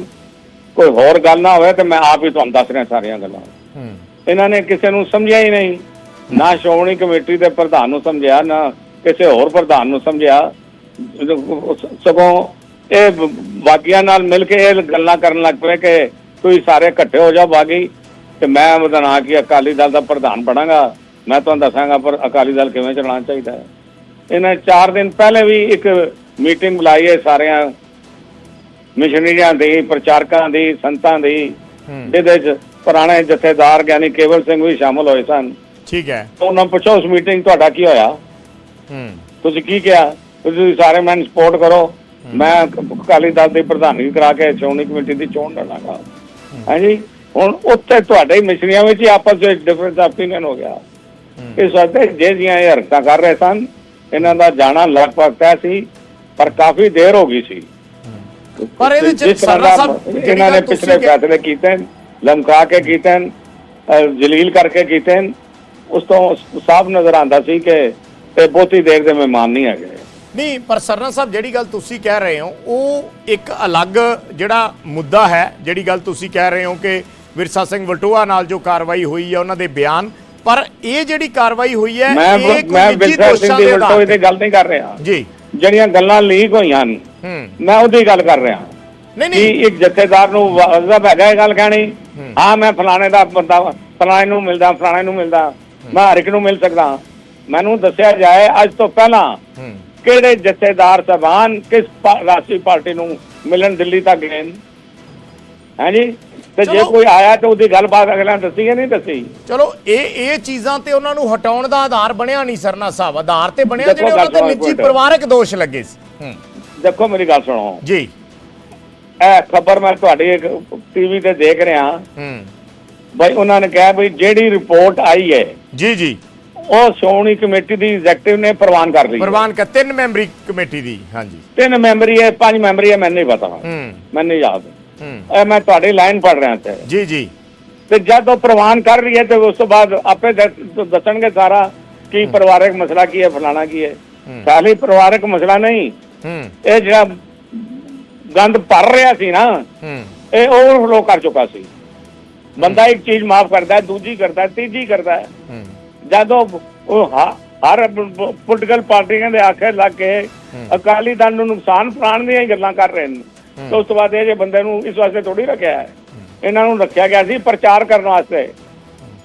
ਕੋਈ ਹੋਰ ਗੱਲ ਨਾ ਹੋਵੇ ਤੇ ਮੈਂ ਆਪ ਹੀ ਤੁਹਾਨੂੰ ਦੱਸ ਰਿਹਾ ਸਾਰੀਆਂ ਗੱਲਾਂ।
ਹੂੰ।
ਇਹਨਾਂ ਨੇ ਕਿਸੇ ਨੂੰ ਸਮਝਿਆ ਹੀ ਨਹੀਂ। ਨਾ ਸ਼੍ਰੋਮਣੀ ਕਮੇਟੀ ਦੇ ਪ੍ਰਧਾਨ ਨੂੰ ਸਮਝਿਆ ਨਾ ਕਿਸੇ ਹੋਰ ਪ੍ਰਧਾਨ ਨੂੰ ਸਮਝਿਆ। ਸਗੋਂ ਇਹ ਬਾਗੀਆਂ ਨਾਲ ਮਿਲ ਕੇ ਇਹ ਗੱਲਾਂ ਕਰਨ ਲੱਗ ਪਏ ਕਿ ਤੁਸੀਂ ਸਾਰੇ ਇਕੱਠੇ ਹੋ ਜਾਓ ਬਾਗੀ ਤੇ ਮੈਂ ਨਾਂ ਕੀ ਅਕਾਲੀ ਦਲ ਦਾ ਪ੍ਰਧਾਨ ਬਣਾਂਗਾ। ਮੈਂ ਤੁਹਾਨੂੰ ਦੱਸਾਂਗਾ ਪਰ ਅਕਾਲੀ ਦਲ ਕਿਵੇਂ ਚਲਾਉਣਾ ਚਾਹੀਦਾ ਹੈ। ਇਹਨਾਂ 4 ਦਿਨ ਪਹਿਲੇ ਵੀ ਇੱਕ ਮੀਟਿੰਗ ਬੁਲਾਈ ਹੈ ਸਾਰਿਆਂ ਮਿਸ਼ਨਰੀਆਂ ਦੀ ਪ੍ਰਚਾਰਕਾਂ ਦੀ ਸੰਤਾਂ ਦੀ ਜਿਹਦੇ ਚ ਪੁਰਾਣੇ ਜਥੇਦਾਰ ਗਿਆਨੀ ਕੇਵਲ ਸਿੰਘ ਵੀ ਸ਼ਾਮਲ ਹੋਏ ਸਨ।
ਠੀਕ ਹੈ।
ਉਹਨਾਂ ਪੁੱਛੋ ਉਸ ਮੀਟਿੰਗ ਤੁਹਾਡਾ ਕੀ ਹੋਇਆ?
ਹੂੰ।
ਤੁਸੀਂ ਕੀ ਕਿਹਾ? ਤੁਸੀਂ ਸਾਰੇ ਮੈਨੂੰ ਸਪੋਰਟ ਕਰੋ। ਮੈਂ ਅਕਾਲੀ ਦਲ ਦੀ ਪ੍ਰਧਾਨਗੀ ਕਰਾ ਕੇ ਸ਼੍ਰੋਮਣੀ ਕਮੇਟੀ ਦੀ ਚੋਣ ਲੜਾਂਗਾ। ਹਾਂਜੀ ਹੁਣ ਉੱਥੇ ਤੁਹਾਡੇ ਹੀ ਮਿਸ਼ਰੀਆਂ ਵਿੱਚ ਹੀ ਆਪਸ ਵਿੱਚ ਡਿਫਰੈਂਸ ਆਪੀਨੀਅਨ ਹੋ ਗਿਆ। ਇਸ ਵਾਸਤੇ ਜੇ ਜੀਆਂ ਇਹ ਹਰਕਤਾਂ ਕਰ ਰਹੇ ਸਨ ਇਹਨਾਂ ਦਾ ਜਾਣਾ ਲਗਭਗ ਤੈਅ ਸੀ ਪਰ ਕਾਫੀ ਦੇਰ ਹੋ ਗਈ ਸੀ।
ਪਰ ਇਹਦੇ ਚ
ਦਾ
ਸਾਹਿਬ
ਇਹਨਾਂ ਨੇ ਪਿਛਲੇ ਫੈਸਲੇ ਕੀਤੇ ਨੇ, ਲਮਕਾ ਕੇ ਕੀਤੇ ਨੇ, ਜਲੀਲ ਕਰਕੇ ਕੀਤੇ ਨੇ, ਉਸ ਤੋਂ ਸਾਫ਼ ਨਜ਼ਰ ਆਉਂਦਾ ਸੀ ਕਿ ਇਹ ਬਹੁਤੀ ਦੇਰ ਦੇ ਮਹਿਮਾਨ ਨਹੀਂ ਹੈਗੇ।
ਨਹੀਂ ਪਰ ਸਰਨਾ ਸਾਹਿਬ ਜਿਹੜੀ ਗੱਲ ਤੁਸੀਂ ਕਹਿ ਰਹੇ ਹੋ ਉਹ ਇੱਕ ਅਲੱਗ ਜਿਹੜਾ ਮੁੱਦਾ ਹੈ ਜਿਹੜੀ ਗੱਲ ਤੁਸੀਂ ਕਹਿ ਰਹੇ ਹੋ ਕਿ ਵਿਰਸਾ ਸਿੰਘ ਵਲਟੋਆ ਨਾਲ ਜੋ ਕਾਰਵਾਈ ਹੋਈ ਹੈ ਉਹਨਾਂ ਦੇ ਬਿਆਨ ਪਰ ਇਹ ਜਿਹੜੀ ਕਾਰਵਾਈ ਹੋਈ ਹੈ ਇਹ ਕੋਈ ਨਿੱਜੀ ਦੋਸ਼ਾਂ
ਦੀ
ਆਧਾਰ
ਤੇ
ਤੇ।
ਗੱਲ ਨਹੀਂ ਕਰ ਰਿਹਾ।
ਜੀ।
ਜਿਹੜੀਆਂ ਗੱਲਾਂ ਲੀਕ ਹੋਈਆਂ ਹਨ
ਹੂੰ
ਮੈਂ ਉਹਦੀ ਗੱਲ ਕਰ ਰਿਹਾ।
ਨਹੀਂ
ਕਿ
ਨਹੀਂ।
ਇੱਕ ਜਥੇਦਾਰ ਨੂੰ ਵਾਜ਼ਬ ਹੈਗਾ ਇਹ ਗੱਲ ਕਹਿਣੀ। ਹਾਂ। ਮੈਂ ਫਲਾਣੇ ਦਾ ਬੰਦਾ ਫਲਾਣੇ ਨੂੰ ਮਿਲਦਾ ਫਲਾਣੇ ਨੂੰ ਮਿਲਦਾ। ਮੈਂ ਹਰ ਇੱਕ ਨੂੰ ਮਿਲ ਸਕਦਾ। ਮੈਨੂੰ ਦੱਸਿਆ ਜਾਏ ਅੱਜ ਤੋਂ ਪਹਿਲਾਂ
ਹੂੰ।
ਕਿਹੜੇ ਜਥੇਦਾਰ ਸਭਾਨ ਕਿਸ ਰਾਸ਼ਟਰੀ ਪਾਰਟੀ ਨੂੰ ਮਿਲਣ ਦਿੱਲੀ ਤੱਕ ਗਏ ਹਾਂਜੀ ਤੇ ਜੇ। ਕੋਈ ਆਇਆ ਤੇ ਉਹਦੀ ਗੱਲਬਾਤ ਅਗਲਾ ਦੱਸੀ ਜਾਂ ਨਹੀਂ ਦੱਸੀ?
ਚਲੋ ਇਹ ਇਹ ਚੀਜ਼ਾਂ ਤੇ ਉਹਨਾਂ ਨੂੰ ਹਟਾਉਣ ਦਾ ਆਧਾਰ ਬਣਿਆ ਨਹੀਂ ਸਰਨਾ ਸਾਹਿਬ। ਆਧਾਰ ਤੇ ਬਣਿਆ ਜਿਹੜੇ ਉਹਨਾਂ ਤੇ ਨਿੱਜੀ ਪਰਿਵਾਰਕ ਦੋਸ਼ ਲੱਗੇ ਸੀ। ਹੂੰ।
ਦੇਖੋ ਮੇਰੀ ਗੱਲ ਸੁਣੋ।
ਜੀ।
ਇਹ ਖਬਰ ਮੈਂ ਤੁਹਾਡੀ ਇੱਕ ਟੀਵੀ ਤੇ ਦੇਖ ਰਿਹਾ।
ਹੂੰ।
ਬਈ ਉਹਨਾਂ ਨੇ ਕਿਹਾ ਬਈ ਜਿਹੜੀ ਰਿਪੋਰਟ ਆਈ ਹੈ
ਜੀ ਜੀ।
ਉਹ ਸ਼੍ਰੋਮਣੀ ਕਮੇਟੀ ਦੀ ਐਗਜ਼ੈਕਟਿਵ ਨੇ ਪ੍ਰਵਾਨ ਕਰ ਲਈ।
ਪ੍ਰਵਾਨ ਕਰ ਤਿੰਨ ਮੈਂਬਰੀ ਕਮੇਟੀ ਦੀ ਹਾਂਜੀ।
ਤਿੰਨ ਮੈਂਬਰੀ ਹੈ ਪੰਜ ਮੈਂਬਰੀ ਹੈ ਮੈਨੂੰ ਨਹੀਂ ਪਤਾ।
ਹੂੰ।
ਮੈਨੂੰ ਯਾਦ।
ਹੂੰ।
ਇਹ ਮੈਂ ਤੁਹਾਡੀ ਲਾਈਨ ਪੜ ਰਿਹਾ ਤੇ
ਜੀ ਜੀ।
ਤੇ ਜਦ ਉਹ ਪ੍ਰਵਾਨ ਕਰ ਰਹੀ ਹੈ ਤੇ ਉਸ ਤੋਂ ਬਾਅਦ ਆਪੇ ਦੱਸ- ਦੱਸਣਗੇ ਸਾਰਾ ਕੀ ਪਰਿਵਾਰਕ ਮਸਲਾ ਕੀ ਹੈ ਫਲਾਣਾ ਕੀ ਹੈ। ਖਾਲੀ ਪਰਿਵਾਰਕ ਮਸਲਾ ਨਹੀਂ ਇਹ ਜਿਹੜਾ ਗੰਦ ਭਰ ਰਿਹਾ ਸੀ ਨਾ ਇਹ ਓਵਰਫਲੋ ਕਰ ਚੁੱਕਾ ਸੀ। ਬੰਦਾ ਇੱਕ ਚੀਜ਼ ਮਾਫ ਕਰਦਾ ਦੂਜੀ ਕਰਦਾ ਤੀਜੀ ਕਰਦਾ। ਜਦੋਂ ਉਹ ਹ- ਹਰ ਪੋਲੀਟੀਕਲ ਪਾਰਟੀਆਂ ਦੇ ਆਖੇ ਲੱਗ ਕੇ ਅਕਾਲੀ ਦਲ ਨੂੰ ਨੁਕਸਾਨ ਪਹੁੰਚਾਉਣ ਦੀਆਂ ਗੱਲਾਂ ਕਰ ਰਹੇ ਨੇ। ਤੇ ਉਸ ਤੋਂ ਬਾਅਦ ਇਹ ਜੇ ਬੰਦੇ ਨੂੰ ਇਸ ਵਾਸਤੇ ਥੋੜੀ ਰੱਖਿਆ ਹੈ। ਇਹਨਾਂ ਨੂੰ ਰੱਖਿਆ ਗਿਆ ਸੀ ਪ੍ਰਚਾਰ ਕਰਨ ਵਾਸਤੇ।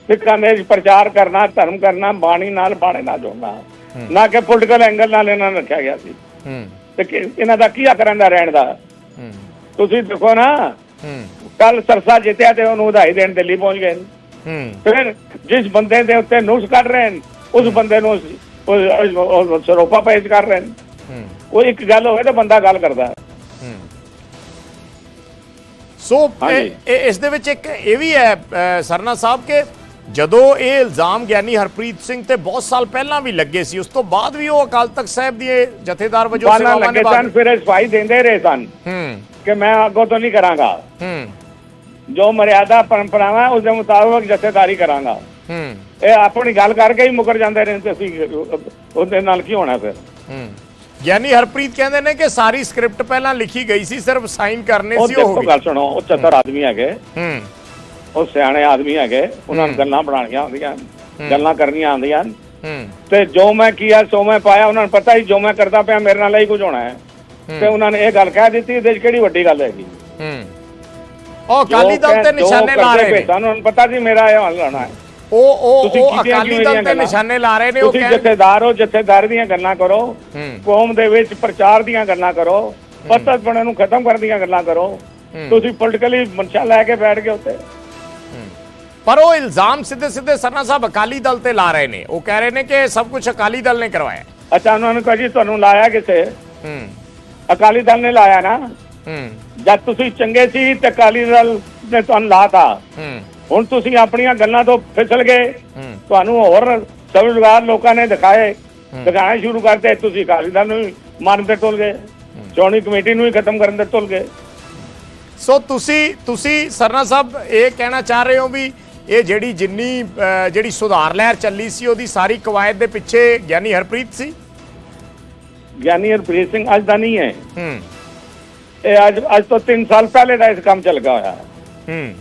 ਸਿੱਖਾਂ ਦੇ ਪ੍ਰਚਾਰ ਕਰਨਾ ਧਰਮ ਕਰਨਾ ਬਾਣੀ ਨਾਲ ਬਾਣੇ ਨਾਲ ਜੋੜਨਾ। ਨਾ ਕਿ ਪੋਲੀਟੀਕਲ ਐਂਗਲ ਨਾਲ ਇਹਨਾਂ ਨੂੰ ਰੱਖਿਆ ਗਿਆ ਸੀ।
ਹੂੰ।
ਤੇ ਕਿ- ਇਹਨਾਂ ਦਾ ਕੀ ਹੱਕ ਰਹਿੰਦਾ ਰਹਿਣ ਦਾ? ਤੁਸੀਂ ਦੇਖੋ ਨਾ ਕੱਲ ਸਰਸਾ ਜਿੱਤਿਆ ਤੇ ਉਹਨੂੰ ਵਧਾਈ ਦੇਣ ਦਿੱਲੀ ਪਹੁੰਚ ਗਏ। ਫਿਰ ਜਿਸ ਬੰਦੇ ਦੇ ਉੱਤੇ ਨੁਕਸ ਕੱਢ ਰਹੇ ਨੇ ਉਸ ਬੰਦੇ ਨੂੰ ਸਰੋਪਾ ਪੇਸ਼ ਕਰ ਰਹੇ ਨੇ। ਉਹ ਇੱਕ ਗੱਲ ਹੋਵੇ ਤਾਂ ਬੰਦਾ ਗੱਲ ਕਰਦਾ।
ਸੋ ਇਸ ਦੇ ਵਿੱਚ ਇੱਕ ਇਹ ਵੀ ਹੈ ਸਰਨਾ ਸਾਹਿਬ ਕਿ ਜਦੋਂ ਇਹ ਇਲਜ਼ਾਮ ਗਿਆਨੀ ਹਰਪ੍ਰੀਤ ਸਿੰਘ ਤੇ ਬਹੁਤ ਸਾਲ ਪਹਿਲਾਂ ਵੀ ਲੱਗੇ ਸੀ ਉਸ ਤੋਂ ਬਾਅਦ ਵੀ ਉਹ ਅਕਾਲ ਤਖਤ ਸਾਹਿਬ ਦੇ ਜਥੇਦਾਰ ਵਜੋਂ ਸੇਵਾਵਾਂ
ਲੱਗੇ ਸਨ ਫਿਰ ਸਫ਼ਾਈ ਦਿੰਦੇ ਰਹੇ ਸਨ
ਹੂੰ।
ਕਿ ਮੈਂ ਅੱਗੋਂ ਤੋਂ ਨਹੀਂ ਕਰਾਂਗਾ।
ਹੂੰ।
ਜੋ ਮਰਿਆਦਾ ਪਰੰਪਰਾਵਾਂ ਉਸ ਦੇ ਮੁਤਾਬਕ ਜਥੇਦਾਰੀ ਕਰਾਂਗਾ।
ਹੂੰ।
ਇਹ ਆਪਣੀ ਗੱਲ ਕਰਕੇ ਹੀ ਮੁਕਰ ਜਾਂਦੇ ਨੇ ਤੇ ਅਸੀਂ ਉਹਦੇ ਨਾਲ ਕੀ ਹੋਣਾ ਫਿਰ?
ਹੂੰ। ਗਿਆਨੀ ਹਰਪ੍ਰੀਤ ਕਹਿੰਦੇ ਨੇ ਕਿ ਸਾਰੀ ਸਕ੍ਰਿਪਟ ਪਹਿਲਾਂ ਲਿਖੀ ਗਈ ਸੀ ਸਿਰਫ ਸਾਈਨ ਕਰਨੇ ਸੀ ਉਹ ਹੋ
ਦੇਖੋ
ਗਈ
ਗੱਲ ਸੁਣੋ ਉਹ ਚਤਰ ਆਦਮੀ ਹੈਗੇ।
ਹੂੰ।
ਉਹ ਸਿਆਣੇ ਆਦਮੀ ਹੈਗੇ ਉਹਨਾਂ ਨੂੰ ਗੱਲਾਂ ਬਣਾਉਣੀਆਂ ਆਉਂਦੀਆਂ ਗੱਲਾਂ ਕਰਨੀਆਂ ਆਉਂਦੀਆਂ। ਤੇ ਜੋ ਮੈਂ ਕੀਆ ਸੋ ਮੈਂ ਪਾਇਆ ਉਹਨਾਂ ਨੂੰ ਪਤਾ ਹੀ ਜੋ ਮੈਂ ਕਰਦਾ ਪਿਆ ਮੇਰੇ ਨਾਲ ਹੀ ਕੁਝ ਹੋਣਾ ਹੈ। ਤੇ ਉਹਨਾਂ ਨੇ ਇਹ ਗੱਲ ਕਹਿ ਦਿੱਤੀ ਇਹਦੇ ਕਿਹੜੀ ਵੱਡੀ ਗੱਲ ਹੈਗੀ?
ਉਹ ਅਕਾਲੀ ਦਲ ਤੇ ਨਿਸ਼ਾਨੇ ਲਾ ਰਹੇ ਨੇ।
ਸਨ, ਪਤਾ ਸੀ ਮੇਰਾ ਇਹ ਹੱਲ ਹੋਣਾ ਹੈ।
ਉਹ ਉਹ ਉਹ ਅਕਾਲੀ ਦਲ ਤੇ? ਨਿਸ਼ਾਨੇ ਲਾ ਰਹੇ ਨੇ ਉਹ
ਤੁਸੀਂ ਜਥੇਦਾਰ ਹੋ ਜਥੇਦਾਰ ਦੀਆਂ ਗੱਲਾਂ ਕਰੋ। ਕੌਮ ਦੇ ਵਿੱਚ ਪ੍ਰਚਾਰ ਦੀਆਂ ਗੱਲਾਂ ਕਰੋ। ਪੱਤਰਪਣੇ ਨੂੰ ਖਤਮ ਕਰਨ ਦੀਆਂ ਗੱਲਾਂ ਕਰੋ। ਤੁਸੀਂ ਪੋਲੀਟੀਕਲੀ ਮਨਸ਼ਾ ਲੈ ਕੇ ਬੈਠ ਗਏ ਉੱਤੇ।
ਪਰ ਉਹ ਇਲਜ਼ਾਮ ਸਿੱਧੇ ਸਿੱਧੇ ਸਰਨਾ ਸਾਹਿਬ ਅਕਾਲੀ ਦਲ ਤੇ ਲਾ ਰਹੇ ਨੇ। ਉਹ ਕਹਿ ਰਹੇ ਨੇ ਕਿ ਇਹ ਸਭ ਕੁਝ ਅਕਾਲੀ ਦਲ ਨੇ ਕਰਵਾਇਆ
ਅੱਛਾ ਉਹਨਾਂ ਨੂੰ ਕਹਾਂ ਜੀ ਤੁਹਾਨੂੰ ਲਾਇਆ ਕਿਸੇ
ਹੂੰ।
ਅਕਾਲੀ ਦਲ ਨੇ ਲਾਇਆ ਨਾ।
ਹੂੰ।
ਜਦ ਤੁਸੀਂ ਚੰਗੇ ਸੀ ਤੇ ਅਕਾਲੀ ਦਲ ਨੇ ਤੁਹਾਨੂੰ ਲਾਤਾ।
ਹੂੰ।
ਹੁਣ ਤੁਸੀਂ ਆਪਣੀਆਂ ਗੱਲਾਂ ਤੋਂ ਫਿਸਲ ਗਏ।
ਹੂੰ।
ਤੁਹਾਨੂੰ ਹੋਰ ਸਵਿਰਗਾਰ ਲੋਕਾਂ ਨੇ ਦਿਖਾਏ। ਦਿਖਾਣੇ ਸ਼ੁਰੂ ਕਰਤੇ। ਤੁਸੀਂ ਅਕਾਲੀ ਦਲ ਨੂੰ ਮਾਰਨ ਤੇ ਤੁਲ ਗਏ। ਚੋਣੀ ਕਮੇਟੀ ਨੂੰ ਹੀ ਖਤਮ ਕਰਨ ਤੇ ਤੁਲ ਗਏ।
ਸੋ ਤੁਸੀਂ ਤੁਸੀਂ ਸਰਨਾ ਸਾਹਿਬ ਇਹ ਕਹਿਣਾ ਚਾਹ ਰਹੇ ਹੋ ਵੀ ਇਹ ਜਿਹੜੀ ਜਿੰਨੀ ਜਿਹੜੀ ਸੁਧਾਰ ਲਹਿਰ ਚੱਲੀ ਸੀ ਉਹਦੀ ਸਾਰੀ ਕਵਾਇਦ ਦੇ ਪਿੱਛੇ ਗਿਆਨੀ ਹਰਪ੍ਰੀਤ ਸੀ?
ਗਿਆਨੀ ਹਰਪ੍ਰੀਤ ਸਿੰਘ ਅੱਜ ਦਾ ਨਹੀਂ ਹੈ।
ਹੂੰ।
ਇਹ ਅੱਜ ਅੱਜ ਤੋਂ 3 ਸਾਲ ਪਹਿਲੇ ਦਾ ਇਸ ਕੰਮ ਚ ਲੱਗਾ ਹੋਇਆ। ਹੈ।
ਹੂੰ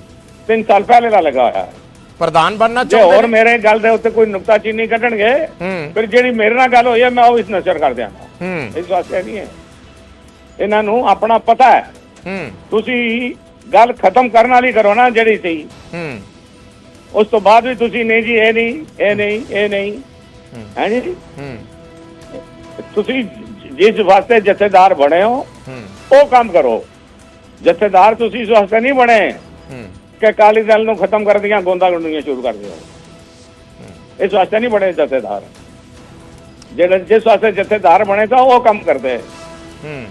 3 ਸਾਲ ਪਹਿਲੇ ਦਾ ਲੱਗਾ ਹੋਇਆ। ਹੈ
ਪ੍ਰਧਾਨ ਬਣਨਾ ਚਾਹੁੰਦੇ
ਹੋਰ? ਮੇਰੇ ਗੱਲ ਦੇ ਉੱਤੇ ਕੋਈ ਨੁਕਤਾਚੀਨੀ ਕੱਢਣਗੇ ਫਿਰ ਜਿਹੜੀ ਮੇਰੇ ਨਾਲ ਗੱਲ ਹੋਈ ਹੈ ਮੈਂ ਉਹ ਇਸ ਨਸ਼ਰ ਕਰ ਦਿਆਂਗਾ।
ਹੂੰ।
ਇਸ ਵਾਸਤੇ ਨਹੀਂ ਹੈ। ਇਹਨਾਂ ਨੂੰ ਆਪਣਾ ਪਤਾ ਹੈ।
ਹੂੰ।
ਤੁਸੀਂ ਗੱਲ ਖਤਮ ਕਰਨ ਵਾਲੀ ਕਰੋ ਨਾ ਜਿਹੜੀ ਸੀ।
ਹੂੰ।
ਉਸ ਤੋਂ ਬਾਅਦ ਵੀ ਤੁਸੀਂ ਨਹੀਂ ਜੀ ਇਹ ਨਹੀਂ ਇਹ ਨਹੀਂ ਇਹ ਨਹੀਂ। ਹੈ। ਜੀ?
ਹੂੰ।
ਤੁਸੀਂ ਜਿਸ ਵਾਸਤੇ ਜਥੇਦਾਰ ਬਣੇ ਹੋ
ਹੂੰ।
ਉਹ ਕੰਮ ਕਰੋ। ਜਥੇਦਾਰ ਤੁਸੀਂ ਇਸ ਵਾਸਤੇ ਨਹੀਂ ਬਣੇ।
ਹੂੰ।
ਕਿ ਅਕਾਲੀ ਦਲ ਨੂੰ ਖਤਮ ਕਰ ਦੀਆਂ ਗੋਂਦਾ ਗੁੰਡੀਆਂ ਸ਼ੁਰੂ ਕਰ ਦਿਓ। ਇਸ ਵਾਸਤੇ ਨਹੀਂ ਬਣੇ ਜਥੇਦਾਰ। ਜਿਹੜੇ ਜਿਸ ਵਾਸਤੇ ਜਥੇਦਾਰ ਬਣੇ ਤਾਂ ਉਹ ਕੰਮ ਕਰਦੇ।
ਹੂੰ।